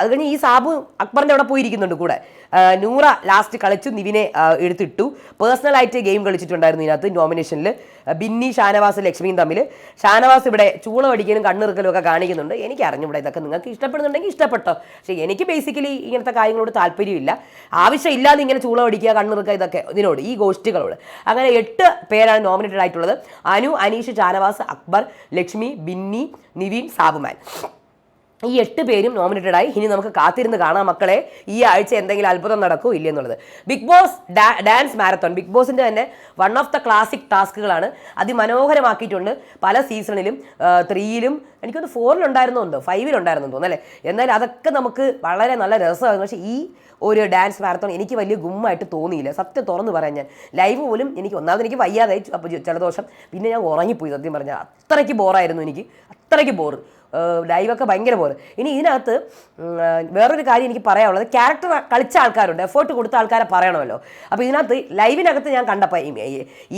അത് കഴിഞ്ഞ് ഈ സാബു അക്ബറിന്റെ അവിടെ പോയിരിക്കുന്നുണ്ട് കൂടെ. നൂറ ലാസ്റ്റ് കളിച്ചു നിവിനെ എടുത്തിട്ടു. പേഴ്സണലായിട്ട് ഗെയിം കളിച്ചിട്ടുണ്ടായിരുന്നു ഇതിനകത്ത് നോമിനേഷനിൽ ബിന്നി ഷാനവാസ് ലക്ഷ്മിയും തമ്മിൽ ഷാനവാസ് ഇവിടെ ചൂള പഠിക്കലും കണ്ണിറുക്കലും ഒക്കെ കാണിക്കുന്നുണ്ട്. എനിക്ക് അറിഞ്ഞൂടെ ഇതൊക്കെ നിങ്ങൾക്ക് ഇഷ്ടപ്പെടുന്നുണ്ടെങ്കിൽ ഇഷ്ടപ്പെട്ടോ. പക്ഷേ എനിക്ക് ബേസിക്കലി ഇങ്ങനത്തെ കാര്യങ്ങളോട് താല്പര്യമില്ല. ആവശ്യമില്ലാതെ ഇങ്ങനെ ചൂള പഠിക്കുക കണ്ണിറുക്കുക ഇതൊക്കെ ഇതിനോട് ഈ ഗോഷ്ടികളോട്. അങ്ങനെ എട്ട് പേരാണ് നോമിനേറ്റഡ് ആയിട്ടുള്ളത്. അനു അനീഷ് ഷാനവാസ് അക്ബർ ലക്ഷ്മി ബിന്നി നിവീൻ സാബുമാൻ. ഈ എട്ട് പേരും നോമിനേറ്റഡ് ആയി. ഇനി നമുക്ക് കാത്തിരുന്ന് കാണാം മക്കളെ. ഈ ആഴ്ച എന്തെങ്കിലും അത്ഭുതം നടക്കൂ ഇല്ല എന്നുള്ളത്. Bigg Boss dance marathon. Bigg ബോസിന്റെ തന്നെ വൺ ഓഫ് ദ ക്ലാസിക് ടാസ്കുകളാണ് അതിമനോഹരമാക്കിയിട്ടുണ്ട് പല സീസണിലും ത്രീയിലും എനിക്കൊന്ന് ഫോറിലുണ്ടായിരുന്നുണ്ടോ ഫൈവിലുണ്ടായിരുന്നു തോന്നുന്നു അല്ലേ? എന്നാൽ അതൊക്കെ നമുക്ക് വളരെ നല്ല രസമായിരുന്നു. പക്ഷേ ഈ ഒരു ഡാൻസ് മാരത്തോൺ എനിക്ക് വലിയ ഗുമ്മായിട്ട് തോന്നിയില്ല. സത്യം തുറന്ന് പറയാൻ ഞാൻ. ലൈവ് പോലും എനിക്ക് ഒന്നാമത് എനിക്ക് വയ്യാതായി. അപ്പോൾ ജലദോഷം. പിന്നെ ഞാൻ ഉറങ്ങിപ്പോയി. സത്യം പറഞ്ഞാൽ. അത്രയ്ക്ക് ബോറായിരുന്നു എനിക്ക്. അത്രയ്ക്ക് ബോറ് ലൈവൊക്കെ ഭയങ്കര പോലെ. ഇനി ഇതിനകത്ത് വേറൊരു കാര്യം എനിക്ക് പറയാനുള്ളത്. ക്യാരക്ടർ കളിച്ച ആൾക്കാരുണ്ട്. എഫേർട്ട് കൊടുത്ത ആൾക്കാരെ പറയണമല്ലോ. അപ്പോൾ ഇതിനകത്ത് ലൈവിനകത്ത് ഞാൻ കണ്ടപ്പോൾ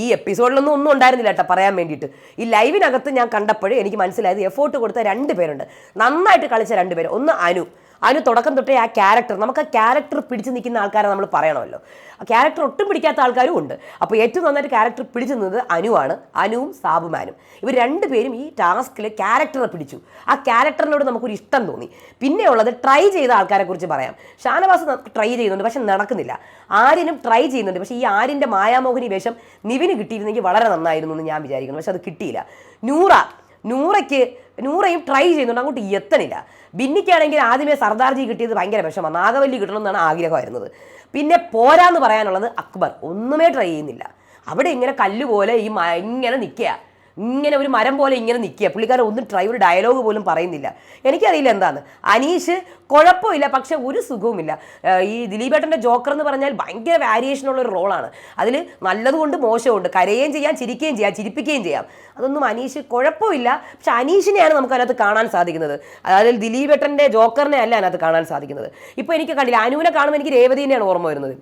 ഈ എപ്പിസോഡിലൊന്നും ഒന്നും ഉണ്ടായിരുന്നില്ല കേട്ടോ പറയാൻ വേണ്ടിയിട്ട്. ഈ ലൈവിനകത്ത് ഞാൻ കണ്ടപ്പോൾ എനിക്ക് മനസ്സിലായത് എഫേർട്ട് കൊടുത്ത രണ്ട് പേരുണ്ട്. നന്നായിട്ട് കളിച്ച രണ്ട് പേര്. ഒന്ന് അനു. അനു തുടക്കം തൊട്ടേ ആ ക്യാരക്ടർ നമുക്ക് ആ ക്യാരക്ടർ പിടിച്ചു നിൽക്കുന്ന ആൾക്കാരെ നമ്മൾ പറയണമല്ലോ. ആ ക്യാരക്ടർ ഒട്ടും പിടിക്കാത്ത ആൾക്കാരും ഉണ്ട്. അപ്പോൾ ഏറ്റവും നന്നായിട്ട് ക്യാരക്ടർ പിടിച്ചു നിന്നത് അനുവാണ് അനുവും സാബുമാനും. ഇവർ രണ്ടുപേരും ഈ ടാസ്കിൽ ക്യാരക്ടറെ പിടിച്ചു. ആ ക്യാരക്ടറിനോട് നമുക്കൊരു ഇഷ്ടം തോന്നി. പിന്നെയുള്ളത് ട്രൈ ചെയ്ത ആൾക്കാരെ കുറിച്ച് പറയാം. ഷാനവാസ് ട്രൈ ചെയ്യുന്നുണ്ട് പക്ഷെ നടക്കുന്നില്ല. ആര്യനും ട്രൈ ചെയ്യുന്നുണ്ട് പക്ഷേ ഈ ആര്യന്റെ മായാമോഹിനി വേഷം നിവിന് കിട്ടിയിരുന്നെങ്കിൽ വളരെ നന്നായിരുന്നു എന്ന് ഞാൻ വിചാരിക്കുന്നു. പക്ഷെ അത് കിട്ടിയില്ല. നൂറ നൂറയ്ക്ക് നൂറയും ട്രൈ ചെയ്യുന്നുണ്ട്. അങ്ങോട്ട് എത്തണില്ല. ബിന്നിക്കാണെങ്കിൽ ആദ്യമേ സർദാർജി കിട്ടിയത് ഭയങ്കര വിഷമം നാഗവല്ലി കിട്ടണമെന്നാണ് ആഗ്രഹമായിരുന്നത്. പിന്നെ പോരാന്ന് പറയാനുള്ളത് അക്ബർ. ഒന്നുമേ ട്രൈ ചെയ്യുന്നില്ല. അവിടെ ഇങ്ങനെ കല്ലുപോലെ ഈ ഇങ്ങനെ നിൽക്കുക ഇങ്ങനെ ഒരു മരം പോലെ ഇങ്ങനെ നിൽക്കുക. പുള്ളിക്കാരൻ ഒന്നും ട്രൈ ഒരു ഡയലോഗ് പോലും പറയുന്നില്ല. എനിക്കറിയില്ല എന്താണ്. അനീഷ് കുഴപ്പമില്ല പക്ഷെ ഒരു സുഖവുമില്ല. ഈ ദിലീപേട്ടന്റെ ജോക്കർ എന്ന് പറഞ്ഞാൽ ഭയങ്കര വാരിയേഷനുള്ള ഒരു റോളാണ് അതിൽ നല്ലതുകൊണ്ട് മോശമുണ്ട്. കരയുകയും ചെയ്യാം ചിരിക്കുകയും ചെയ്യാം ചിരിപ്പിക്കുകയും ചെയ്യാം. അതൊന്നും അനീഷ് കുഴപ്പമില്ല. പക്ഷെ അനീഷിനെയാണ് നമുക്ക് അതിനകത്ത് കാണാൻ സാധിക്കുന്നത്. അതായത് ദിലീപേട്ടന്റെ ജോക്കറിനെ അല്ല അതിനകത്ത് കാണാൻ സാധിക്കുന്നത്. ഇപ്പോൾ എനിക്ക് കണ്ടില്ല. അനുവിനെ കാണുമ്പോൾ എനിക്ക് രേവതിനെയാണ് ഓർമ്മ വരുന്നത്.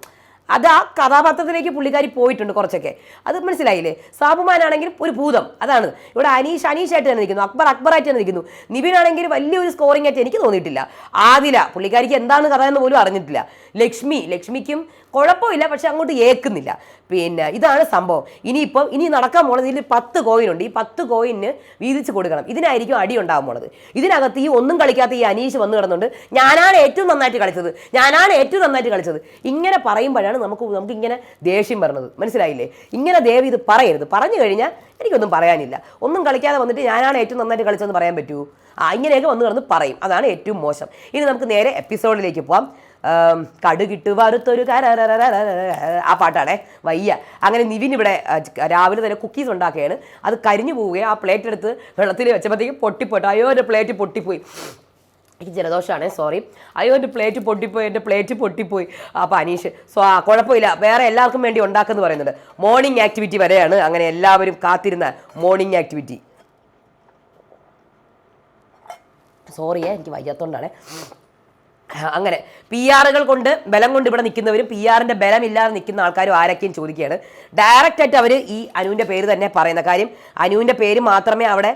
അത് ആ കഥാപാത്രത്തിലേക്ക് പുള്ളിക്കാരി പോയിട്ടുണ്ട് കുറച്ചൊക്കെ. അത് മനസ്സിലായില്ലേ? സാബുമാനാണെങ്കിൽ ഒരു ഭൂതം. അതാണ്. ഇവിടെ അനീഷ് അനീഷായിട്ട് തന്നെ നിൽക്കുന്നു. അക്ബർ അക്ബറായിട്ട് തന്നെ നിൽക്കുന്നു. നിവിനാണെങ്കിൽ വലിയൊരു സ്കോറിംഗ് ആയിട്ട് എനിക്ക് തോന്നിയിട്ടില്ല. ആദില പുള്ളിക്കാരിക്ക് എന്താണ് കഥ എന്ന് പോലും അറിഞ്ഞിട്ടില്ല. ലക്ഷ്മി ലക്ഷ്മിക്കും കുഴപ്പമില്ല പക്ഷെ അങ്ങോട്ട് ഏക്കുന്നില്ല പിന്നെ ഇതാണ് സംഭവം. ഇനിയിപ്പം ഇനി നടക്കാൻ പോണത് ഇതിൽ പത്ത് കോയിനുണ്ട് ഈ പത്ത് കോയിന് വീതിച്ച് കൊടുക്കണം. ഇതിനായിരിക്കും അടി ഉണ്ടാകാൻ പോണത്. ഇതിനകത്ത് ഈ ഒന്നും കളിക്കാത്ത ഈ അനീഷ് വന്ന് കിടന്നുണ്ട്. ഞാനാണ് ഏറ്റവും നന്നായിട്ട് കളിച്ചത്. ഞാനാണ് ഏറ്റവും നന്നായിട്ട് കളിച്ചത്. ഇങ്ങനെ പറയുമ്പോഴാണ് നമുക്ക് നമുക്ക് ഇങ്ങനെ ദേഷ്യം വരണത്. മനസ്സിലായില്ലേ? ഇങ്ങനെ ദേവി ഇത് പറയരുത്. പറഞ്ഞു കഴിഞ്ഞാൽ എനിക്കൊന്നും പറയാനില്ല. ഒന്നും കളിക്കാതെ വന്നിട്ട് ഞാനാണ് ഏറ്റവും നന്നായിട്ട് കളിച്ചതെന്ന് പറയാൻ പറ്റൂ? ആ ഇങ്ങനെയൊക്കെ വന്ന് കിടന്ന് പറയും. അതാണ് ഏറ്റവും മോശം. ഇനി നമുക്ക് നേരെ എപ്പിസോഡിലേക്ക് പോവാം. കടുകിട്ട് വറുത്തൊരു ആ പാട്ടാണേ വയ്യ. അങ്ങനെ നിവിൻ ഇവിടെ രാവിലെ തന്നെ കുക്കീസ് ഉണ്ടാക്കുകയാണ്. അത് കരിഞ്ഞു പോവുകയും ആ പ്ലേറ്റ് എടുത്ത് വെള്ളത്തിൽ വെച്ചപ്പോഴത്തേക്ക് പൊട്ടിപ്പോട്ടെ അയ്യോ എന്റെ പ്ലേറ്റ് പൊട്ടിപ്പോയി. എനിക്ക് ജലദോഷമാണ് സോറി അയ്യോ എന്റെ പ്ലേറ്റ് പൊട്ടിപ്പോയി എന്റെ പ്ലേറ്റ് പൊട്ടിപ്പോയി. അപ്പോൾ അനീഷ് സോ ആ കുഴപ്പമില്ല. വേറെ എല്ലാവർക്കും വേണ്ടി ഉണ്ടാക്കുന്നു പറയുന്നുണ്ട്. മോർണിംഗ് ആക്ടിവിറ്റി വരെയാണ്. അങ്ങനെ എല്ലാവരും കാത്തിരുന്ന മോർണിംഗ് ആക്ടിവിറ്റി സോറിയേ എനിക്ക് വയ്യാത്തോണ്ടാണ്. അങ്ങനെ. പി ആറുകൾ കൊണ്ട് ബലം കൊണ്ട് ഇവിടെ നിൽക്കുന്നവരും പി ആറിന്റെ ബലം ഇല്ലാതെ നിൽക്കുന്ന ആൾക്കാരും ആരൊക്കെയും ചോദിക്കുകയാണ്. ഡയറക്റ്റ് ആയിട്ട് അവർ ഈ അനുവിന്റെ പേര് തന്നെ പറയുന്ന കാര്യം അനുവിന്റെ പേര് മാത്രമേ അവിടെ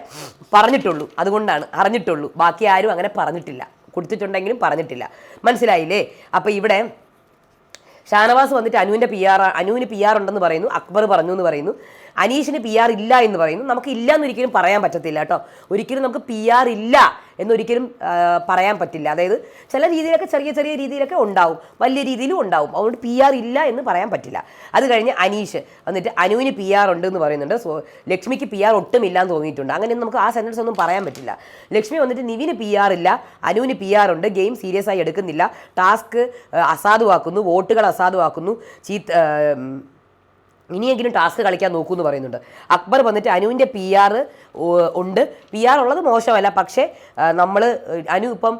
പറഞ്ഞിട്ടുള്ളൂ. അതുകൊണ്ടാണ് അറിഞ്ഞിട്ടുള്ളൂ. ബാക്കി ആരും അങ്ങനെ പറഞ്ഞിട്ടില്ല. കൊടുത്തിട്ടുണ്ടെങ്കിലും പറഞ്ഞിട്ടില്ല. മനസ്സിലായില്ലേ? അപ്പോൾ ഇവിടെ ഷാനവാസ് വന്നിട്ട് അനുവിന്റെ പി ആർ അനുവിന് പി ആർ ഉണ്ടെന്ന് പറയുന്നു. അക്ബർ പറഞ്ഞു എന്ന് പറയുന്നു. അനീഷിന് പി ആർ ഇല്ല എന്ന് പറയുന്നു. നമുക്ക് ഇല്ല എന്നൊരിക്കലും പറയാൻ പറ്റത്തില്ല കേട്ടോ. ഒരിക്കലും നമുക്ക് പി ആർ ഇല്ല എന്നൊരിക്കലും പറയാൻ പറ്റില്ല. അതായത് ചില രീതിയിലൊക്കെ ചെറിയ ചെറിയ രീതിയിലൊക്കെ ഉണ്ടാവും. വലിയ രീതിയിലും ഉണ്ടാവും. അതുകൊണ്ട് പി ആർ ഇല്ല എന്ന് പറയാൻ പറ്റില്ല. അത് കഴിഞ്ഞ് അനീഷ് എന്നിട്ട് അനുവിന് പി ആർ ഉണ്ട് എന്ന് പറയുന്നുണ്ട്. സോ ലക്ഷ്മിക്ക് പി ആർ ഒട്ടും ഇല്ല എന്ന് തോന്നിയിട്ടുണ്ട്. അങ്ങനെ നമുക്ക് ആ സെന്റൻസ് ഒന്നും പറയാൻ പറ്റില്ല. ലക്ഷ്മി വന്നിട്ട് നിവിന് പി ആർ ഇല്ല അനുവിന് പി ആർ ഉണ്ട് ഗെയിം സീരിയസ് ആയി എടുക്കുന്നില്ല. ടാസ്ക് അസാധുവാക്കുന്നു വോട്ടുകൾ അസാധുവാക്കുന്നു ചീത്ത ഇനിയെങ്കിലും ടാസ്ക് കളിക്കാൻ നോക്കൂ എന്ന് പറയുന്നുണ്ട്. അക്ബർ വന്നിട്ട് അനുവിന്റെ പി ആർ ഉണ്ട്. പി ആർ ഉള്ളത് മോശമല്ല. പക്ഷേ നമ്മൾ അനു ഇപ്പം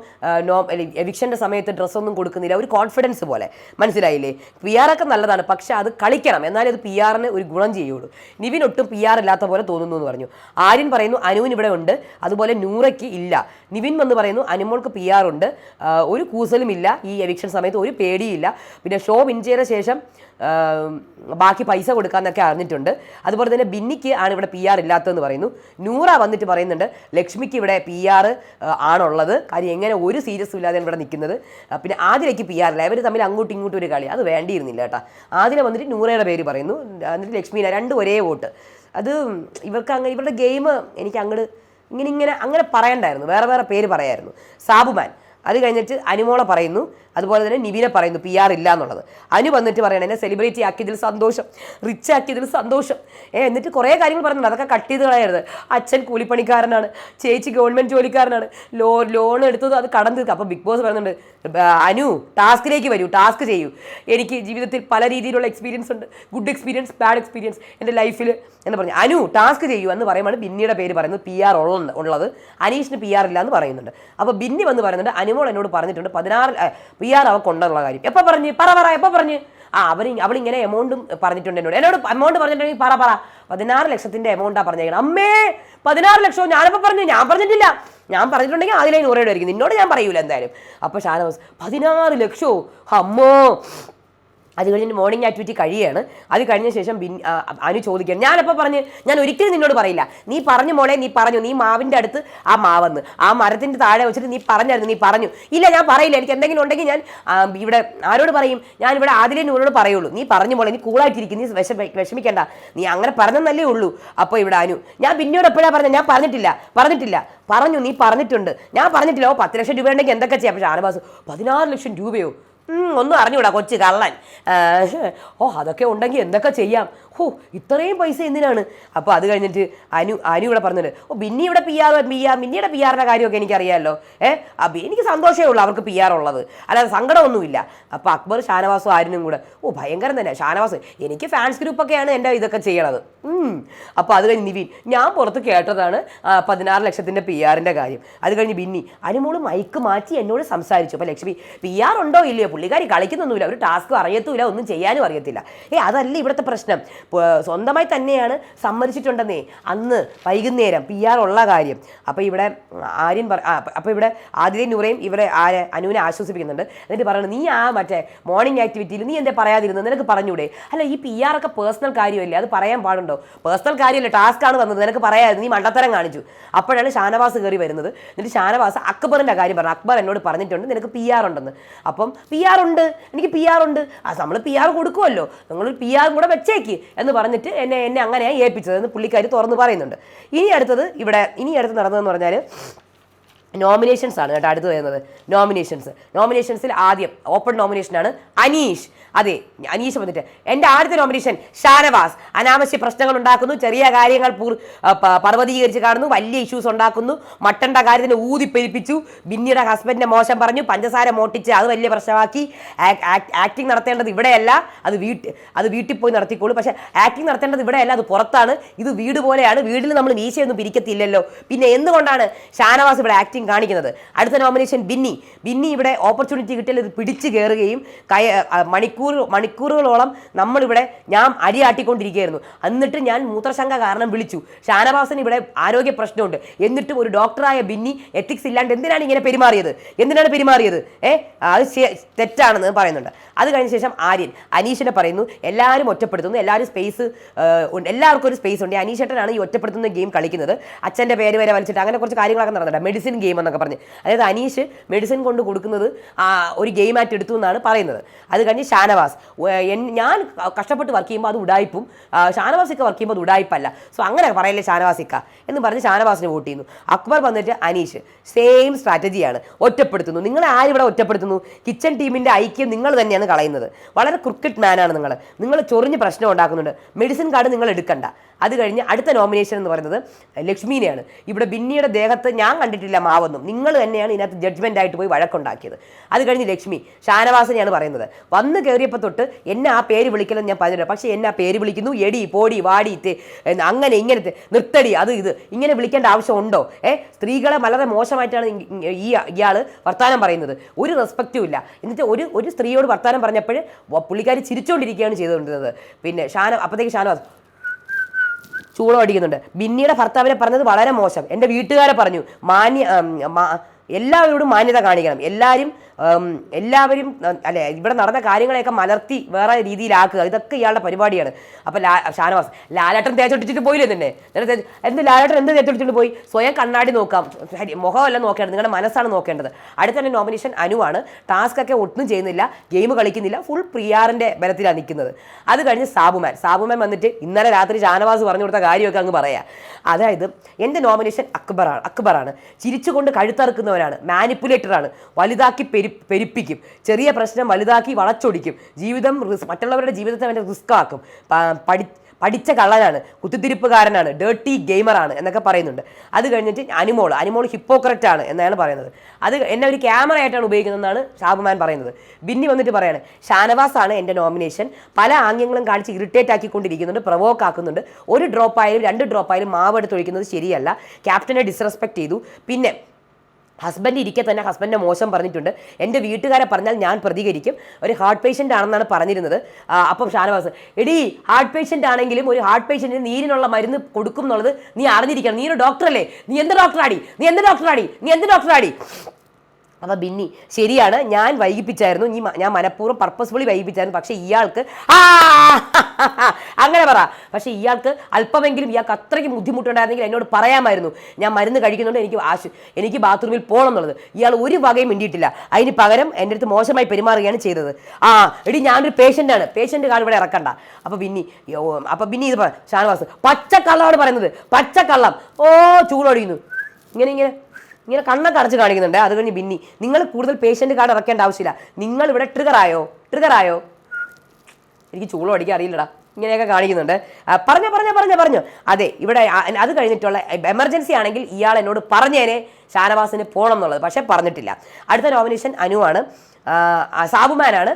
നോ എവിക്ഷന്റെ സമയത്ത് ഡ്രസ്സൊന്നും കൊടുക്കുന്നില്ല. ഒരു കോൺഫിഡൻസ് പോലെ. മനസ്സിലായില്ലേ? പി ആർ ഒക്കെ നല്ലതാണ്. പക്ഷേ അത് കളിക്കണം. എന്നാലേ അത് പി ആറിന് ഒരു ഗുണം ചെയ്യുള്ളൂ. നിവിൻ ഒട്ടും പി ആർ ഇല്ലാത്ത പോലെ തോന്നുന്നു എന്ന് പറഞ്ഞു. ആര്യൻ പറയുന്നു അനുവിൻ ഇവിടെ ഉണ്ട്. അതുപോലെ നൂറയ്ക്ക് ഇല്ല. നിവിൻ വന്ന് പറയുന്നു അനുമോൾക്ക് പി ഉണ്ട്. ഒരു കൂസലുമില്ല ഈ എവിക്ഷൻ സമയത്ത് ഒരു പേടിയില്ല. പിന്നെ ഷോ വിൻ ചെയ്ത ശേഷം ബാക്കി പൈസ കൊടുക്കാമെന്നൊക്കെ അറിഞ്ഞിട്ടുണ്ട്. അതുപോലെ തന്നെ ബിന്നിക്ക് ആണ് ഇവിടെ പി ആർ ഇല്ലാത്തതെന്ന് പറയുന്നു. നൂറ വന്നിട്ട് പറയുന്നുണ്ട് ലക്ഷ്മിക്ക് ഇവിടെ പി ആർ ആണുള്ളത്. കാര്യം എങ്ങനെ ഒരു സീരിയസും ഇല്ലാതെ ഇവിടെ നിൽക്കുന്നത്. പിന്നെ ആതിരയ്ക്ക് പി ആർ ഇല്ല. ഇവർ തമ്മിൽ അങ്ങോട്ടും ഇങ്ങോട്ടും ഒരു കളി. അത് വേണ്ടിയിരുന്നില്ല കേട്ടോ. ആദ്യം വന്നിട്ട് നൂറയുടെ പേര് പറയുന്നു. എന്നിട്ട് ലക്ഷ്മിനെ രണ്ടും ഒരേ വോട്ട്. അത് ഇവർക്ക് അങ്ങ് ഇവരുടെ ഗെയിം എനിക്ക് അങ്ങോട്ട് ഇങ്ങനെ ഇങ്ങനെ അങ്ങനെ പറയണ്ടായിരുന്നു. വേറെ വേറെ പേര് പറയായിരുന്നു. സാബുമാൻ. അത് കഴിഞ്ഞിട്ട് അനുമോളെ പറയുന്നു. അതുപോലെ തന്നെ നിവിനെ പറയുന്നു. പി ആർ ഇല്ല എന്നുള്ളത് അനു വന്നിട്ട് പറയണം എന്നെ സെലിബ്രിറ്റി ആക്കിയതിൽ സന്തോഷം. റിച്ച് ആക്കിയതിൽ സന്തോഷം. ഏ എന്നിട്ട് കുറേ കാര്യങ്ങൾ പറയുന്നുണ്ട് അതൊക്കെ കട്ട് ചെയ്ത് കളയരുത്. അച്ഛൻ കൂലിപ്പണിക്കാരനാണ്. ചേച്ചി ഗവൺമെന്റ് ജോലിക്കാരനാണ്. ലോ ലോൺ എടുത്തത് അത് കടം തീർക്കുക അപ്പോൾ ബിഗ് ബോസ് പറയുന്നുണ്ട് "ആ, അനു ടാസ്കിലേക്ക് വരൂ. ടാസ്ക് ചെയ്യൂ. എനിക്ക് ജീവിതത്തിൽ പല രീതിയിലുള്ള എക്സ്പീരിയൻസ് ഉണ്ട്. ഗുഡ് എക്സ്പീരിയൻസ് ബാഡ് എക്സ്പീരിയൻസ് എന്റെ ലൈഫിൽ എന്ന് പറഞ്ഞു. അനു ടാസ്ക് ചെയ്യൂ എന്ന് പറയുമ്പോൾ ബിന്നിയുടെ പേര് പറയുന്നത് പി ആർ ഉള്ളത് അനീഷിന് പി ആർ ഇല്ല എന്ന് പറയുന്നുണ്ട്. അപ്പോൾ ബിന്നി വന്ന് പറയുന്നുണ്ട് അനുമോൾ എന്നോട് പറഞ്ഞിട്ടുണ്ട് പതിനാറ് പി ആർ കൊണ്ടുള്ള കാര്യം. എപ്പോൾ പറഞ്ഞ്? പറ പറ എപ്പോൾ പറഞ്ഞ്? ആ അവർ അവളിങ്ങനെ എമൗണ്ടും പറഞ്ഞിട്ടുണ്ട് എന്നോട്. എന്നോട് എമൗണ്ട് പറഞ്ഞിട്ടുണ്ടെങ്കിൽ പറ പറ. പതിനാറ് ലക്ഷത്തിന്റെ എമൗണ്ടാണ് പറഞ്ഞേക്കണം. അമ്മേ പതിനാറ് ലക്ഷവും ഞാനപ്പോൾ പറഞ്ഞു ഞാൻ പറഞ്ഞിട്ടില്ല. ഞാൻ പറഞ്ഞിട്ടുണ്ടെങ്കിൽ അതിലേ നൂറയുടെ ആയിരിക്കും നിന്നോട് ഞാൻ പറയൂല എന്തായാലും. അപ്പോൾ ഷാനവാസ് പതിനാറ് ലക്ഷോ? അമ്മോ! അത് കഴിഞ്ഞ് മോർണിംഗ് ആക്ടിവിറ്റി കഴിയാണ്. അത് കഴിഞ്ഞ ശേഷം ബിൻ അനു ചോദിക്കുകയാണ്. ഞാനപ്പോൾ പറഞ്ഞ് ഞാൻ ഒരിക്കലും നിന്നോട് പറയില്ല. നീ പറഞ്ഞു മോളെ നീ പറഞ്ഞു നീ മാവിന്റെ അടുത്ത് ആ മാവെന്ന്. ആ മരത്തിന്റെ താഴെ വെച്ചിട്ട് നീ പറഞ്ഞായിരുന്നു നീ പറഞ്ഞു. ഇല്ല ഞാൻ പറയില്ല. എനിക്ക് എന്തെങ്കിലും ഉണ്ടെങ്കിൽ ഞാൻ ഇവിടെ ആരോട് പറയും? ഞാൻ ഇവിടെ ആദ്യമേ നിന്നോട് പറയുള്ളൂ. നീ പറഞ്ഞു മോളെ നീ കൂളായിട്ടിരിക്കും നീ വിഷ വിഷമിക്കേണ്ട. നീ അങ്ങനെ പറഞ്ഞെന്നല്ലേ ഉള്ളൂ. അപ്പോൾ ഇവിടെ അനു ഞാൻ പിന്നീട് എപ്പോഴാണ് പറഞ്ഞത് ഞാൻ പറഞ്ഞിട്ടില്ല. പറഞ്ഞിട്ടില്ല. പറഞ്ഞു നീ പറഞ്ഞിട്ടുണ്ട്. ഞാൻ പറഞ്ഞിട്ടില്ല. ഓ പത്ത് ലക്ഷം രൂപ ഉണ്ടെങ്കിൽ എന്തൊക്കെ ചെയ്യാം? പക്ഷേ ആനവാസ് പതിനാറ് ലക്ഷം രൂപയോ? ഒന്നും അറിഞ്ഞൂടാ കൊച്ചു കള്ളൻ. ഓ അതൊക്കെ ഉണ്ടെങ്കിൽ എന്തൊക്കെ ചെയ്യാം? ഓ ഇത്രയും പൈസ എന്തിനാണ്? അപ്പോൾ അത് കഴിഞ്ഞിട്ട് അനു അനു ഇവിടെ പറഞ്ഞത് ഓ ബിന്നി ഇവിടെ പി ആർ പി ആർ ബിന്നിയുടെ പി ആറിന്റെ കാര്യമൊക്കെ എനിക്കറിയാമല്ലോ ഏ അപ്പം എനിക്ക് സന്തോഷമേ ഉള്ളൂ അവർക്ക് പി ആർ ഉള്ളത്. അല്ലാതെ സങ്കടമൊന്നുമില്ല. അപ്പോൾ അക്ബർ ഷാനവാസും ആരിനും കൂടെ ഓ ഭയങ്കരം തന്നെ. ഷാനവാസ് എനിക്ക് ഫാൻസ് ഗ്രൂപ്പൊക്കെയാണ് എന്റെ ഇതൊക്കെ ചെയ്യണത്. അപ്പോൾ അത് കഴിഞ്ഞ് നിവിൻ ഞാൻ പുറത്ത് കേട്ടതാണ് പതിനാറ് ലക്ഷത്തിന്റെ പി ആറിന്റെ കാര്യം. അത് കഴിഞ്ഞ് ബിന്നി അനുമോൾ മൈക്ക് മാറ്റി എന്നോട് സംസാരിച്ചു. അപ്പോൾ ലക്ഷ്മി പി ആർ ഉണ്ടോ ഇല്ലയോ? പുള്ളിക്കാരി കളിക്കുന്നൊന്നുമില്ല. ഒരു ടാസ്ക് അറിയത്തുമില്ല ഒന്നും ചെയ്യാനും അറിയത്തില്ല. ഏ അതല്ല ഇവിടുത്തെ പ്രശ്നം. സ്വന്തമായി തന്നെയാണ് സമ്മതിച്ചിട്ടുണ്ടെന്നേ. അന്ന് വൈകുന്നേരം പി ആർ ഉള്ള കാര്യം. അപ്പോൾ ഇവിടെ ആര്യൻ പറ അപ്പോൾ ഇവിടെ ആദ്യം നൂറയും ഇവരെ ആര് അനുവിനെ ആശ്വസിപ്പിക്കുന്നുണ്ട്. എന്നിട്ട് പറയുന്നത് നീ ആ മറ്റേ മോർണിംഗ് ആക്ടിവിറ്റിയിൽ നീ എന്തേ പറയാതിരുന്നത് നിനക്ക് പറഞ്ഞൂടെ? അല്ല ഈ പി ആർ ഒക്കെ പേഴ്സണൽ കാര്യമല്ലേ? അത് പറയാൻ പാടുണ്ടോ? പേഴ്സണൽ കാര്യമല്ല? ടാസ്ക് ആണ് വന്നത് നിനക്ക് പറയാമായിരുന്നു നീ മണ്ടത്തരം കാണിച്ചു. അപ്പോഴാണ് ഷാനവാസ് കയറി വരുന്നത്. എന്നിട്ട് ഷാനവാസ് അക്ബറിന്റെ കാര്യം പറഞ്ഞു. അക്ബർ എന്നോട് പറഞ്ഞിട്ടുണ്ട് നിനക്ക് പി ആർ ഉണ്ടെന്ന്. അപ്പം പി ആർ ഉണ്ട്. എനിക്ക് പി ആർ ഉണ്ട്. ആ നമ്മൾ പി ആർ കൊടുക്കുമല്ലോ നിങ്ങൾ പി ആർ കൂടെ വെച്ചേക്ക്. എന്ന് പറഞ്ഞിട്ട് എന്നെ എന്നെ അങ്ങനെയാണ് ഏൽപ്പിച്ചത് എന്ന് പുള്ളിക്കാരി തുറന്ന് പറയുന്നുണ്ട്. ഇനി അടുത്തത് ഇവിടെ ഇനി അടുത്ത് നടന്നതെന്ന് പറഞ്ഞാൽ നോമിനേഷൻസ് ആണ് കേട്ടോ അടുത്ത് വരുന്നത്. നോമിനേഷൻസ് നോമിനേഷൻസിൽ ആദ്യം ഓപ്പൺ നോമിനേഷനാണ് അനീഷ്. അതെ അനീഷ് വന്നിട്ട്. എന്റെ ആദ്യത്തെ നോമിനേഷൻ ഷാനവാസ്. അനാവശ്യ പ്രശ്നങ്ങൾ ഉണ്ടാക്കുന്നു ചെറിയ കാര്യങ്ങൾ പൂർ പർവതീകരിച്ച് കാണുന്നു വലിയ ഇഷ്യൂസ് ഉണ്ടാക്കുന്നു മട്ടന്റെ കാര്യത്തിന് ഊതിപ്പെരിപ്പിച്ചു ബിന്നിയുടെ ഹസ്ബൻഡിനെ മോശം പറഞ്ഞു പഞ്ചസാര മോട്ടിച്ച് അത് വലിയ പ്രശ്നമാക്കി. ആക്ടിങ് നടത്തേണ്ടത് ഇവിടെയല്ല അത് വീട്ടിൽ അത് വീട്ടിൽ പോയി നടത്തിക്കോളൂ. പക്ഷേ ആക്ടിങ് നടത്തേണ്ടത് ഇവിടെയല്ല അത് പുറത്താണ്. ഇത് വീട് പോലെയാണ്. വീട്ടിൽ നമ്മൾ മീശയൊന്നും പിരിക്കത്തില്ലല്ലോ. പിന്നെ എന്തുകൊണ്ടാണ് ഷാനവാസ് ഇവിടെ ആക്ടിങ് കാണിക്കുന്നത്. അടുത്ത നോമിനേഷൻ ബിന്നി. ബിന്നി ഇവിടെ ഓപ്പർച്യൂണിറ്റി കിട്ടിയാൽ ഇത് പിടിച്ചു കയറുകയും കയ മണിക്കൂർ മണിക്കൂറുകളോളം നമ്മളിവിടെ ഞാൻ അരിയാട്ടിക്കൊണ്ടിരിക്കുകയായിരുന്നു. എന്നിട്ട് ഞാൻ മൂത്രശങ്ക കാരണം വിളിച്ചു. ഷാനവാസന് ഇവിടെ ആരോഗ്യ പ്രശ്നമുണ്ട്. എന്നിട്ടും ഒരു ഡോക്ടറായ ബിന്നി എത്തിക്സ് ഇല്ലാണ്ട് എന്തിനാണ് ഇങ്ങനെ പെരുമാറിയത്? എന്തിനാണ് പെരുമാറിയത്? ഏ? അത് തെറ്റാണെന്ന് പറയുന്നുണ്ട്. അത് കഴിഞ്ഞ ശേഷം ആര്യൻ. അനീഷിനെ പറയുന്നു എല്ലാവരും ഒറ്റപ്പെടുത്തുന്നു. എല്ലാവരും സ്പേസ് എല്ലാവർക്കും ഒരു സ്പേസ് ഉണ്ട്. അനീഷേട്ടനാണ് ഈ ഒറ്റപ്പെടുത്തുന്ന ഗെയിം കളിക്കുന്നത്. അച്ഛന്റെ പേര് വരെ വലിച്ചിട്ട് അങ്ങനെ കുറച്ച് കാര്യങ്ങളൊക്കെ നടന്നിട്ടുണ്ട്. മെഡിസിൻ ഗെയിം എന്നൊക്കെ പറഞ്ഞ്. അതായത് അനീഷ് മെഡിസിൻ കൊണ്ട് കൊടുക്കുന്നത് ഒരു ഗെയിമായിട്ട് എടുത്തു എന്നാണ് പറയുന്നത്. അത് കഴിഞ്ഞ് ഷാനവാസ് ഞാൻ കഷ്ടപ്പെട്ട് വർക്ക് ചെയ്യുമ്പോൾ അത് ഉടായ്പും ഷാനവാസിക്ക് വർക്ക് ചെയ്യുമ്പോൾ അത് ഉടായ്പല്ല സോ അങ്ങനെ പറയല്ലേ ഷാനവാസിക്ക? എന്ന് പറഞ്ഞ് ഷാനവാസിന് വോട്ട് ചെയ്യുന്നു. അക്ബർ വന്നിട്ട് അനീഷ് സെയിം സ്ട്രാറ്റജിയാണ് ഒറ്റപ്പെടുത്തുന്നു. നിങ്ങൾ ആരിവിടെ ഒറ്റപ്പെടുത്തുന്നു? കിച്ചൺ ടീമിന്റെ ഐക്യം നിങ്ങൾ തന്നെയാണ് കളയുന്നത്. വളരെ ക്രിക്കറ്റ് മാനാണ് നിങ്ങൾ. നിങ്ങൾ ചൊറിഞ്ഞ് പ്രശ്നം ഉണ്ടാക്കുന്നുണ്ട്. മെഡിസിൻ കാർഡ് നിങ്ങൾ എടുക്കണ്ട. അത് കഴിഞ്ഞ് അടുത്ത നോമിനേഷൻ എന്ന് പറയുന്നത് ലക്ഷ്മീനെയാണ്. ഇവിടെ ബിന്നിയുടെ ദേഹത്ത് ഞാൻ കണ്ടിട്ടില്ല മാവൊന്നും. നിങ്ങൾ തന്നെയാണ് ഇതിനകത്ത് ജഡ്ജ്മെന്റ് ആയിട്ട് പോയി വഴക്കുണ്ടാക്കിയത്. അത് കഴിഞ്ഞ് ലക്ഷ്മി ഷാനവാസിനെയാണ് പറയുന്നത്. വന്ന് കയറിയപ്പോൾ തൊട്ട് എന്നെ ആ പേര് വിളിക്കലെന്ന് ഞാൻ പറഞ്ഞില്ല. പക്ഷേ എന്നെ ആ പേര് വിളിക്കുന്നു എടി പോടി വാടി അങ്ങനെ ഇങ്ങനത്തെ നിർത്തടി അത് ഇത് ഇങ്ങനെ വിളിക്കേണ്ട ആവശ്യമുണ്ടോ ഏ സ്ത്രീകളെ വളരെ മോശമായിട്ടാണ് ഈ ഇയാൾ വർത്തമാനം പറയുന്നത്. ഒരു റെസ്പെക്റ്റും ഇല്ല. എന്നിട്ട് ഒരു ഒരു സ്ത്രീയോട് വർത്തമാനം പറഞ്ഞപ്പോൾ പുള്ളിക്കാരി ചിരിച്ചുകൊണ്ടിരിക്കുകയാണ് ചെയ്തുകൊണ്ടിരുന്നത്. പിന്നെ ഷാന അപ്പോഴത്തേക്ക് ഷാനവാസ് ചൂളം അടിക്കുന്നുണ്ട് ബിന്നിയുടെ ഭർത്താവിനെ പറഞ്ഞത് വളരെ മോശം. എന്റെ വീട്ടുകാരെ പറഞ്ഞു മാന്യ എല്ലാവരോടും മാന്യത കാണിക്കണം. എല്ലാവരും എല്ലാവരും അല്ലെ ഇവിടെ നടന്ന കാര്യങ്ങളെയൊക്കെ മലർത്തി വേറെ രീതിയിലാക്കുക. ഇതൊക്കെ ഇയാളുടെ പരിപാടിയാണ്. അപ്പോൾ ഷാനവാസ് ലാലേട്ടൻ തേച്ചൊട്ടിച്ചിട്ട് പോയില്ലേ തന്നെ എന്ത് ലാലേട്ടൻ എന്ത് തേച്ചൊട്ടിച്ചിട്ട് പോയി? സ്വയം കണ്ണാടി നോക്കാം. മുഖമല്ല നോക്കേണ്ടത്. നിങ്ങളുടെ മനസ്സാണ് നോക്കേണ്ടത്. അടുത്ത നോമിനേഷൻ അനുവാണ് ടാസ്ക് ഒക്കെ ഒട്ടും ചെയ്യുന്നില്ല. ഗെയിം കളിക്കുന്നില്ല. ഫുൾ പ്രിയാറിന്റെ ബലത്തിലാണ് നിൽക്കുന്നത്. അത് കഴിഞ്ഞ് സാബുമാൻ. സാബുമാൻ വന്നിട്ട് ഇന്നലെ രാത്രി ഷാനവാസ് പറഞ്ഞു കൊടുത്ത കാര്യമൊക്കെ അങ്ങ് പറയാം. അതായത് എന്റെ നോമിനേഷൻ അക്ബറാണ് അക്ബറാണ്. ചിരിച്ചുകൊണ്ട് കഴുത്തറുക്കുന്നവനാണ്. മാനിപ്പുലേറ്ററാണ് വലുതാക്കി പെരി പെരുപ്പിക്കും. ചെറിയ പ്രശ്നം വലുതാക്കി വളച്ചൊടിക്കും. ജീവിതം മറ്റുള്ളവരുടെ ജീവിതത്തെ അവന്റെ റിസ്ക് ആക്കും പഠി പഠിച്ച കള്ളനാണ് കുത്തിത്തിരിപ്പുകാരനാണ് ഡേർട്ടി ഗെയിമറാണ് എന്നൊക്കെ പറയുന്നുണ്ട്. അത് കഴിഞ്ഞിട്ട് അനിമോൾ അനിമോൾ ഹിപ്പോക്രറ്റ് ആണ് എന്നാണ് പറയുന്നത്. അത് എന്നെ ഒരു ക്യാമറ ആയിട്ടാണ് ഉപയോഗിക്കുന്നതെന്നാണ് ഷാബുമാൻ പറയുന്നത്. ബിന്നി വന്നിട്ട് പറയാണ് ഷാനവാസ് ആണ് എന്റെ നോമിനേഷൻ പല ആംഗ്യങ്ങളും കാണിച്ച് ഇറിറ്റേറ്റ് ആക്കിക്കൊണ്ടിരിക്കുന്നുണ്ട് പ്രൊവോക്ക് ആക്കുന്നുണ്ട്. ഒരു ഡ്രോപ്പ് ആയാലും രണ്ട് ഡ്രോപ്പ് ആയാലും മാവ് എടുത്ത് ഒഴിക്കുന്നത് ശരിയല്ല. ക്യാപ്റ്റനെ ഡിസ്റെസ്പെക്ട് ചെയ്തു. പിന്നെ ഹസ്ബൻഡ് ഇരിക്കെ തന്നെ ഹസ്ബൻഡിനെ മോശം പറഞ്ഞിട്ടുണ്ട്. എന്റെ വീട്ടുകാരെ പറഞ്ഞാൽ ഞാൻ പ്രതികരിക്കും. ഒരു ഹാർട്ട് പേഷ്യന്റ് ആണെന്നാണ് പറഞ്ഞിരുന്നത്. അപ്പം ഷാനവാസ് എടി ഹാർട്ട് പേഷ്യന്റ് ആണെങ്കിലും ഒരു ഹാർട്ട് പേഷ്യന്റിന് നീരിനുള്ള മരുന്ന് കൊടുക്കും എന്നുള്ളത് നീ അറിഞ്ഞിരിക്കണം. നീ ഒരു ഡോക്ടറല്ലേ നീ എന്ത് ഡോക്ടറാടി നീ എന്ത് ഡോക്ടറാടി നീ എന്ത് ഡോക്ടറാടി അപ്പോൾ ബിന്നി. ശരിയാണ് ഞാൻ വൈകിപ്പിച്ചായിരുന്നു. നീ ഞാൻ മനഃപൂർവം പർപ്പസ്ഫുള്ളി വൈകിപ്പിച്ചായിരുന്നു. പക്ഷേ ഇയാൾക്ക് അങ്ങനെ പറ. പക്ഷേ ഇയാൾക്ക് അല്പമെങ്കിലും ഇയാൾക്ക് അത്രയ്ക്ക് ബുദ്ധിമുട്ടുണ്ടായിരുന്നെങ്കിൽ എന്നോട് പറയാമായിരുന്നു. ഞാൻ മരുന്ന് കഴിക്കുന്നുണ്ട് എനിക്ക് ആശു എനിക്ക് ബാത്റൂമിൽ പോകണം എന്നുള്ളത്. ഇയാൾ ഒരു വകയും മിണ്ടിയിട്ടില്ല. അതിന് പകരം എന്റെ അടുത്ത് മോശമായി പെരുമാറുകയാണ് ചെയ്തത്. ആ എടി ഞാനൊരു പേഷ്യന്റാണ് പേഷ്യന്റ് കാർഡ് ഇവിടെ ഇറക്കണ്ട. അപ്പോൾ ബിന്നി അപ്പോൾ ബിന്നി ഇത് പറ ഷാനവാസ്. പച്ചക്കള്ളമാണ് പറയുന്നത്. പച്ചക്കള്ളം. ഓ ചൂടൊടിയുന്നു ഇങ്ങനെ ഇങ്ങനെ. ഇങ്ങനെ കണ്ണൊക്കെ അടച്ച് കാണിക്കുന്നുണ്ട്. അത് കഴിഞ്ഞ് ബിന്നി നിങ്ങൾ കൂടുതൽ പേഷ്യന്റ് കാർഡ് ഇറക്കേണ്ട ആവശ്യമില്ല. നിങ്ങൾ ഇവിടെ ട്രിഗറായോ ട്രിഗറായോ എനിക്ക് ചൂളം അടിക്കാൻ അറിയില്ലടാ. ഇങ്ങനെയൊക്കെ കാണിക്കുന്നുണ്ട്. പറഞ്ഞു പറഞ്ഞോ പറഞ്ഞോ പറഞ്ഞു. അതെ ഇവിടെ അത് കഴിഞ്ഞിട്ടുള്ള എമർജൻസി ആണെങ്കിൽ ഇയാൾ എന്നോട് പറഞ്ഞേനെ ഷാനവാസിന് പോകണം എന്നുള്ളത്. പക്ഷേ പറഞ്ഞിട്ടില്ല. അടുത്ത നോമിനേഷൻ അനുവാണ്. സാബുമാനാണ്.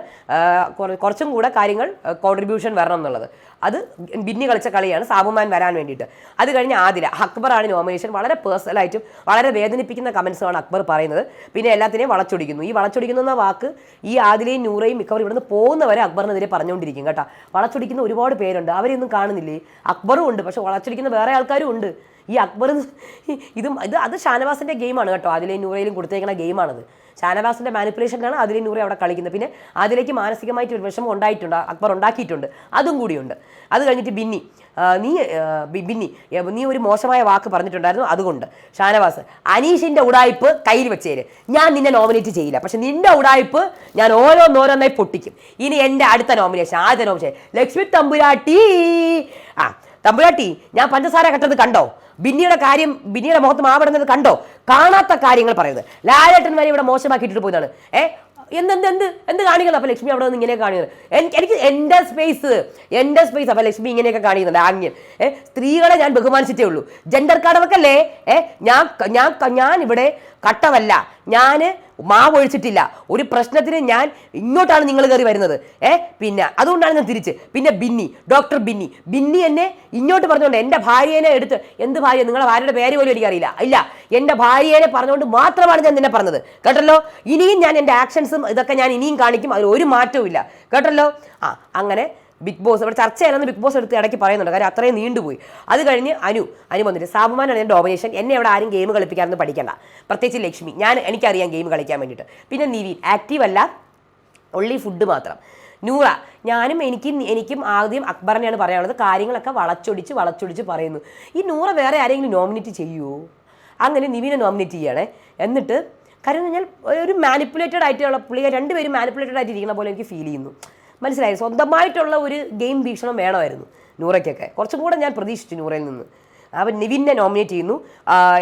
കുറച്ചും കൂടെ കാര്യങ്ങൾ കോൺട്രിബ്യൂഷൻ വരണം എന്നുള്ളത്. അത് ബിന്നി കളിച്ച കളിയാണ് സാബുമാൻ വരാൻ വേണ്ടിയിട്ട്. അത് കഴിഞ്ഞ് ആദില അക്ബറാണ് നോമിനേഷൻ വളരെ പേഴ്സണലായിട്ടും വളരെ വേദനിപ്പിക്കുന്ന കമൻസുമാണ് അക്ബർ പറയുന്നത്. പിന്നെ എല്ലാത്തിനെയും വളച്ചൊടിക്കുന്നു. ഈ വളച്ചൊടിക്കുന്നു എന്ന വാക്ക് ഈ ആദിലയും നൂറയും മിക്കവർ ഇവിടുന്ന് പോകുന്നവരെ അക്ബറിനെതിരെ പറഞ്ഞുകൊണ്ടിരിക്കും കേട്ടോ. വളച്ചൊടിക്കുന്ന ഒരുപാട് പേരുണ്ട്. അവരെയൊന്നും കാണുന്നില്ലേ? അക്ബറും ഉണ്ട്. പക്ഷെ വളച്ചൊടിക്കുന്ന വേറെ ആൾക്കാരും ഉണ്ട്. ഈ അക്ബർ ഇതും ഇത് അത് ഷാനവാസിന്റെ ഗെയിമാണ് കേട്ടോ. അതിലെ നൂറയിലും കൊടുത്തേക്കുന്ന ഗെയിമാണത് ഷാനവാസിന്റെ മാനിപ്പുലേഷനാണ് അതിലെ നൂറെ അവിടെ കളിക്കുന്നത്. പിന്നെ അതിലേക്ക് മാനസികമായിട്ട് ഒരു വിഷമം ഉണ്ടായിട്ടുണ്ട്. അക്ബർ ഉണ്ടാക്കിയിട്ടുണ്ട്. അതും കൂടിയുണ്ട്. അത് കഴിഞ്ഞിട്ട് ബിന്നി. നീ ബിന്നി നീ ഒരു മോശമായ വാക്ക് പറഞ്ഞിട്ടുണ്ടായിരുന്നു. അതുകൊണ്ട് ഷാനവാസ് അനീഷിന്റെ ഉടായ്പ് കയ്യിൽ വെച്ചേര്. ഞാൻ നിന്നെ നോമിനേറ്റ് ചെയ്യില്ല. പക്ഷെ നിന്റെ ഉടായ്പ് ഞാൻ ഓരോന്നോരോന്നായി പൊട്ടിക്കും. ഇനി എന്റെ അടുത്ത നോമിനേഷൻ ആദ്യത്തെ നോമിനേഷൻ ലക്ഷ്മി തമ്പുരാട്ടി. ആ തമ്പുരാട്ടി ഞാൻ പഞ്ചസാര കട്ടത് കണ്ടോ? ബിന്നിയുടെ കാര്യം ബിന്നിയുടെ മുഖത്ത് മാവിടുന്നത് കണ്ടോ? കാണാത്ത കാര്യങ്ങൾ പറയുന്നത്. ലാലേട്ടൻ വരെ ഇവിടെ മോശമാക്കിയിട്ട് പോയതാണ്. ഏ? എന്തെന്ത് എന്ത് എന്ത് കാണിക്കുന്നത് അപ്പൊ ലക്ഷ്മി അവിടെ നിന്ന് ഇങ്ങനെ കാണിക്കുന്നത്. എനിക്ക് എന്റെ സ്പേസ് എന്റെ സ്പേസ് അപ്പൊ ലക്ഷ്മി ഇങ്ങനെയൊക്കെ കാണിക്കുന്നുണ്ട് ആംഗ്യം. ഏ? സ്ത്രീകളെ ഞാൻ ബഹുമാനിച്ചിട്ടേ ഉള്ളൂ. ജെൻഡർ കടവക്കല്ലേ ഏ? ഞാൻ ഞാൻ ഞാൻ ഇവിടെ കട്ടവല്ല. ഞാൻ മാവ് ഒഴിച്ചിട്ടില്ല. ഒരു പ്രശ്നത്തിന് ഞാൻ ഇങ്ങോട്ടാണ് നിങ്ങൾ കയറി വരുന്നത്. ഏ? പിന്നെ അതുകൊണ്ടാണ് ഞാൻ തിരിച്ച്. പിന്നെ ബിന്നി ഡോക്ടർ ബിന്നി. ബിന്നി എന്നെ ഇങ്ങോട്ട് പറഞ്ഞുകൊണ്ട് എന്റെ ഭാര്യേനെ എടുത്ത് എന്ത് ഭാര്യ? നിങ്ങളുടെ ഭാര്യയുടെ പേര് പോലും എനിക്കറിയില്ല. ഇല്ല. എന്റെ ഭാര്യേനെ പറഞ്ഞുകൊണ്ട് മാത്രമാണ് ഞാൻ നിന്നെ പറഞ്ഞത്. കേട്ടല്ലോ? ഇനിയും ഞാൻ എന്റെ ആക്ഷൻസും ഇതൊക്കെ ഞാൻ ഇനിയും കാണിക്കും. അതിൽ ഒരു മാറ്റവും ഇല്ല കേട്ടല്ലോ? ആ അങ്ങനെ ബിഗ് ബോസ് ഇവിടെ ചർച്ച ചെയ്യാനെന്ന് ബിഗ് ബോസ് എടുത്ത് ഇടയ്ക്ക് പറയുന്നുണ്ട്. കാര്യം അത്രയും നീണ്ടുപോയി. അത് കഴിഞ്ഞ് അനു അനു വന്നിട്ട് സാബുമാനാണ് ഞാൻ ഡോമിനേഷൻ എന്നെ ഇവിടെ ആരും ഗെയിം കളിപ്പിക്കാമെന്ന് പഠിക്കണ്ട. പ്രത്യേകിച്ച് ലക്ഷ്മി. ഞാൻ എനിക്കറിയാം ഗെയിം കളിക്കാൻ വേണ്ടിയിട്ട്. പിന്നെ നിവിൻ ആക്റ്റീവ് അല്ല. ഒള്ളി ഫുഡ് മാത്രം. നൂറ ഞാനും എനിക്കും എനിക്കും ആദ്യം അക്ബറിനെയാണ് പറയാനുള്ളത്. കാര്യങ്ങളൊക്കെ വളച്ചൊടിച്ച് വളച്ചൊടിച്ച് പറയുന്നു. ഈ നൂറ വേറെ ആരെങ്കിലും നോമിനേറ്റ് ചെയ്യുമോ അങ്ങനെ നിവിനെ നോമിനേറ്റ് ചെയ്യണേ. എന്നിട്ട് കാര്യം പറഞ്ഞാൽ ഒരു മാനിപ്പുലേറ്റഡ് ആയിട്ടുള്ള പുള്ളിയെ രണ്ടുപേരും മാനിപ്പുലേറ്റഡ് ആയിട്ട് ഇരിക്കുന്ന പോലെ എനിക്ക് ഫീൽ ചെയ്യുന്നു. മനസ്സിലായി. സ്വന്തമായിട്ടുള്ള ഒരു ഗെയിം വീക്ഷണം വേണമായിരുന്നു നൂറയ്ക്കൊക്കെ. കുറച്ചും കൂടെ ഞാൻ പ്രതീക്ഷിച്ചു നൂറയിൽ നിന്ന്. അവൻ നിവിനെ നോമിനേറ്റ് ചെയ്യുന്നു.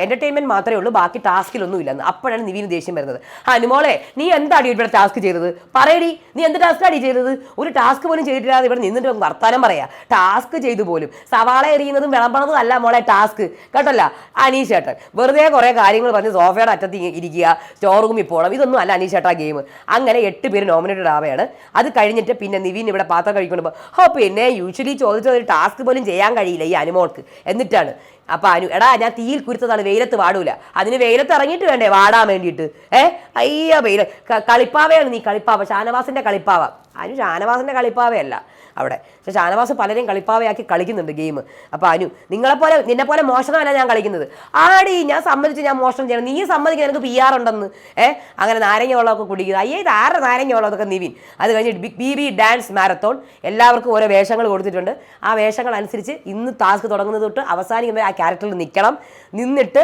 എന്റർടൈൻമെന്റ് മാത്രമേ ഉള്ളൂ ബാക്കി ടാസ്കിലൊന്നും ഇല്ലെന്ന്. അപ്പോഴാണ് നിവിന് ദേഷ്യം വരുന്നത്. ആ അനുമോളെ നീ എന്താടി ഇവിടെ ടാസ്ക് ചെയ്തത്? പറയടി നീ എന്ത് ടാസ്കാടി ചെയ്തത്? ഒരു ടാസ്ക് പോലും ചെയ്തിട്ടില്ലാതെ ഇവിടെ നിന്നിട്ട് വർത്താനം പറയാ. ടാസ്ക് ചെയ്തു പോലും. സവാള എറിയുന്നതും വിളമ്പണതും അല്ല മോളെ ടാസ്ക് കേട്ടല്ല? അനീഷ് ചേട്ടൻ. വെറുതെ കുറേ കാര്യങ്ങൾ പറഞ്ഞ് സോഫയുടെ അറ്റത്ത് ഇരിക്കുക സ്റ്റോർ പോകണം. ഇതൊന്നും അല്ല അനീഷ് ചേട്ടാ ഗെയിം അങ്ങനെ എട്ട് പേര് നോമിനേറ്റഡ് ആവുകയാണ്. അത് കഴിഞ്ഞിട്ട് പിന്നെ നിവിൻ ഇവിടെ പാത്രം കഴിക്കുമ്പോൾ ഓ പിന്നെ യൂഷ്വലി ചോദിച്ചത് ഒരു ടാസ്ക് പോലും ചെയ്യാൻ കഴിയില്ല ഈ അനുമോൾക്ക്. എന്നിട്ടാണ് അപ്പൊ അനു എടാ ഞാൻ തീയിൽ കുരുത്തതാണ് വെയിലത്ത് വാടൂല. അതിന് വെയിലത്ത് ഇറങ്ങിയിട്ട് വേണ്ടേ വാടാൻ വേണ്ടിയിട്ട്. ഏ? അയ്യ വെയിൽ കളിപ്പാവയാണ് നീ കളിപ്പാവ ഷാനവാസിന്റെ കളിപ്പാവ. അനു ഷാനവാസിന്റെ കളിപ്പാവയല്ല. അവിടെ. പക്ഷെ ഷാനവാസ് പലരെയും കളിപ്പാവയാക്കി കളിക്കുന്നുണ്ട് ഗെയിം. അപ്പോൾ അനു നിങ്ങളെപ്പോലെ നിന്നെ പോലെ മോഷണമല്ല ഞാൻ കളിക്കുന്നത്. ആടി ഞാൻ സമ്മതിച്ച് ഞാൻ മോഷണം ചെയ്യണം. നീ സമ്മതിക്കാൻ എനിക്ക് പി ആർ ഉണ്ടെന്ന്. ഏ? അങ്ങനെ നാരങ്ങ വെള്ളമൊക്കെ കുടിക്കുന്നത് അയ്യേ ഇത് ആരുടെ നാരങ്ങ വെള്ളമൊക്കെ നിവിൻ? അത് കഴിഞ്ഞിട്ട് ബി ബി ഡാൻസ് മാരത്തോൺ. എല്ലാവർക്കും ഓരോ വേഷങ്ങൾ കൊടുത്തിട്ടുണ്ട്. ആ വേഷങ്ങൾ അനുസരിച്ച് ഇന്ന് ടാസ്ക് തുടങ്ങുന്നത് തൊട്ട് അവസാനിക്കുന്ന ആ ക്യാരക്ടറിൽ നിൽക്കണം നിന്നിട്ട്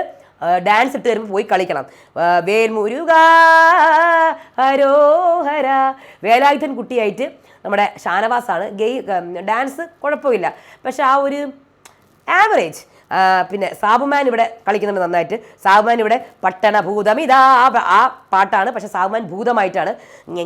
ഡാൻസ് ഇട്ട് വരുമ്പോൾ പോയി കളിക്കണം. വേൽമുരുക ഹരോഹര. വേലായുധൻ കുട്ടിയായിട്ട് നമ്മുടെ ഷാനവാസാണ്. ഗെയ് ഡാൻസ് കുഴപ്പമില്ല. പക്ഷെ ആ ഒരു ആവറേജ് പിന്നെ സാബുമാൻ ഇവിടെ കളിക്കുന്നുണ്ട് നന്നായിട്ട്. സാബുമാൻ ഇവിടെ പട്ടണ ഭൂതം ഇതാ ആ പാട്ടാണ്. പക്ഷെ സാബുമാൻ ഭൂതമായിട്ടാണ്.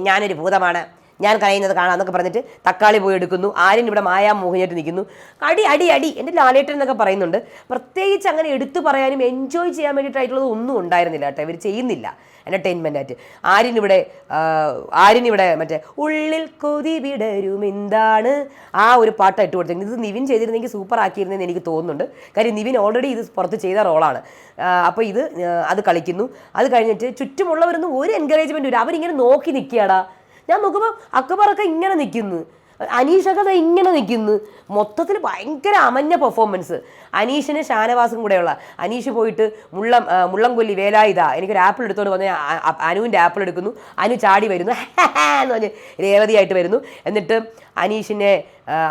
ഞാനൊരു ഭൂതമാണ്. ഞാൻ കരയുന്നത് കാണാം എന്നൊക്കെ പറഞ്ഞിട്ട് തക്കാളി പോയി എടുക്കുന്നു. ആര്യൻ ഇവിടെ മായാ മോഹിനിയായിട്ട് നിൽക്കുന്നു. അടി അടി അടി എന്റെ ലാലേട്ടൻ എന്നൊക്കെ പറയുന്നുണ്ട്. പ്രത്യേകിച്ച് അങ്ങനെ എടുത്തു പറയാനും എൻജോയ് ചെയ്യാൻ വേണ്ടിയിട്ടായിട്ടുള്ളത് ഒന്നും ഉണ്ടായിരുന്നില്ല കേട്ടോ. ഇവർ ചെയ്യുന്നില്ല. എന്റർടൈൻമെന്റ് ആയിട്ട്. ആര്യൻ ഇവിടെ മറ്റേ ഉള്ളിൽ കൊതി വിടരും എന്താണ് ആ ഒരു പാട്ട് ഇട്ട് കൊടുത്തിട്ടുണ്ട് ഇത് നിവിൻ ചെയ്തിരുന്നെങ്കിൽ സൂപ്പർ ആക്കിയിരുന്നെന്ന് എനിക്ക് തോന്നുന്നുണ്ട്. കാര്യം നിവിൻ ഓൾറെഡി ഇത് പുറത്ത് ചെയ്ത റോളാണ് അപ്പോൾ ഇത് അത് കളിക്കുന്നു. അത് കഴിഞ്ഞിട്ട് ചുറ്റുമുള്ളവരൊന്നും ഒരു എൻകറേജ്മെന്റും ഇല്ല. അവരിങ്ങനെ നോക്കി നിൽക്കുകയാടാ. ഞാൻ നോക്കുമ്പോൾ അക്ബറൊക്കെ ഇങ്ങനെ നിൽക്കുന്നു. അനീഷൊക്കെ അത് ഇങ്ങനെ നിൽക്കുന്നു. മൊത്തത്തിൽ ഭയങ്കര അമഞ്ഞ പെർഫോമൻസ് അനീഷിന് ഷാനവാസും കൂടെയുള്ള. അനീഷ് പോയിട്ട് മുള്ളം മുള്ളംകൊല്ലി വേലായുധ എനിക്കൊരു ആപ്പിൾ എടുത്തോണ്ട് വന്ന് അനുവിന്റെ ആപ്പിൾ എടുക്കുന്നു. അനു ചാടി വരുന്നു. എന്ന് പറഞ്ഞ് രേവതിയായിട്ട് വരുന്നു. എന്നിട്ട് അനീഷിനെ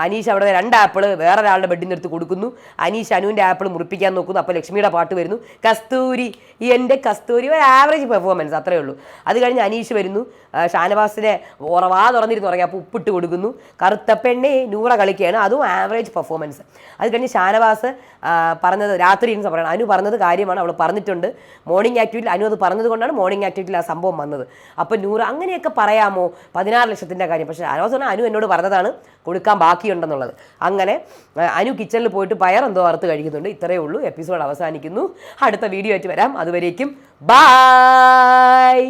അനീഷ് അവിടെ രണ്ട് ആപ്പിൾ വേറെ ഒരാളുടെ ബെഡിന്റെ അടുത്ത് കൊടുക്കുന്നു. അനീഷ് അനുവിന്റെ ആപ്പിൾ മുറിപ്പിക്കാൻ നോക്കുന്നു. അപ്പോൾ ലക്ഷ്മിയുടെ പാട്ട് വരുന്നു. കസ്തൂരി എന്റെ കസ്തൂരി ഒരു ആവറേജ് പെർഫോമൻസ് അത്രേ ഉള്ളൂ. അത് കഴിഞ്ഞ് അനീഷ് വരുന്നു. ഷാനവാസിനെ ഉറവാ തുറന്നിരുന്ന് പറയാം അപ്പോൾ ഉപ്പിട്ട് കൊടുക്കുന്നു. കറുത്ത പെണ്ണെ നൂറ കളിക്കുകയാണ്. അതും ആവറേജ് പെർഫോമൻസ് അത് കഴിഞ്ഞ് ഷാനവാസ് പറഞ്ഞത് രാത്രി ഇരുന്ന് പറയണം അനു പറഞ്ഞത് കാര്യമാണ്. അവൾ പറഞ്ഞിട്ടുണ്ട്. മോർണിംഗ് ആക്ടിവിറ്റി അനു അത് പറഞ്ഞത് കൊണ്ടാണ് മോർണിംഗ് ആക്ടിവിറ്റിയിൽ ആ സംഭവം വന്നത്. അപ്പോൾ നൂറ് അങ്ങനെയൊക്കെ പറയാമോ? പതിനാറ് ലക്ഷത്തിന്റെ കാര്യം. പക്ഷേ ഷാനവാസ് പറഞ്ഞാൽ അനു എന്നോട് പറഞ്ഞത് പറഞ്ഞതാണ് കൊടുക്കാൻ ബാക്കിയുണ്ടെന്നുള്ളത്. അങ്ങനെ അനു കിച്ചണിൽ പോയിട്ട് പയർ എന്തോ വറുത്ത് കഴിക്കുന്നുണ്ട്. ഇത്രയേ ഉള്ളൂ. എപ്പിസോഡ് അവസാനിക്കുന്നു. അടുത്ത വീഡിയോ ആയിട്ട് വരാം. അതുവരേക്കും ബായ്!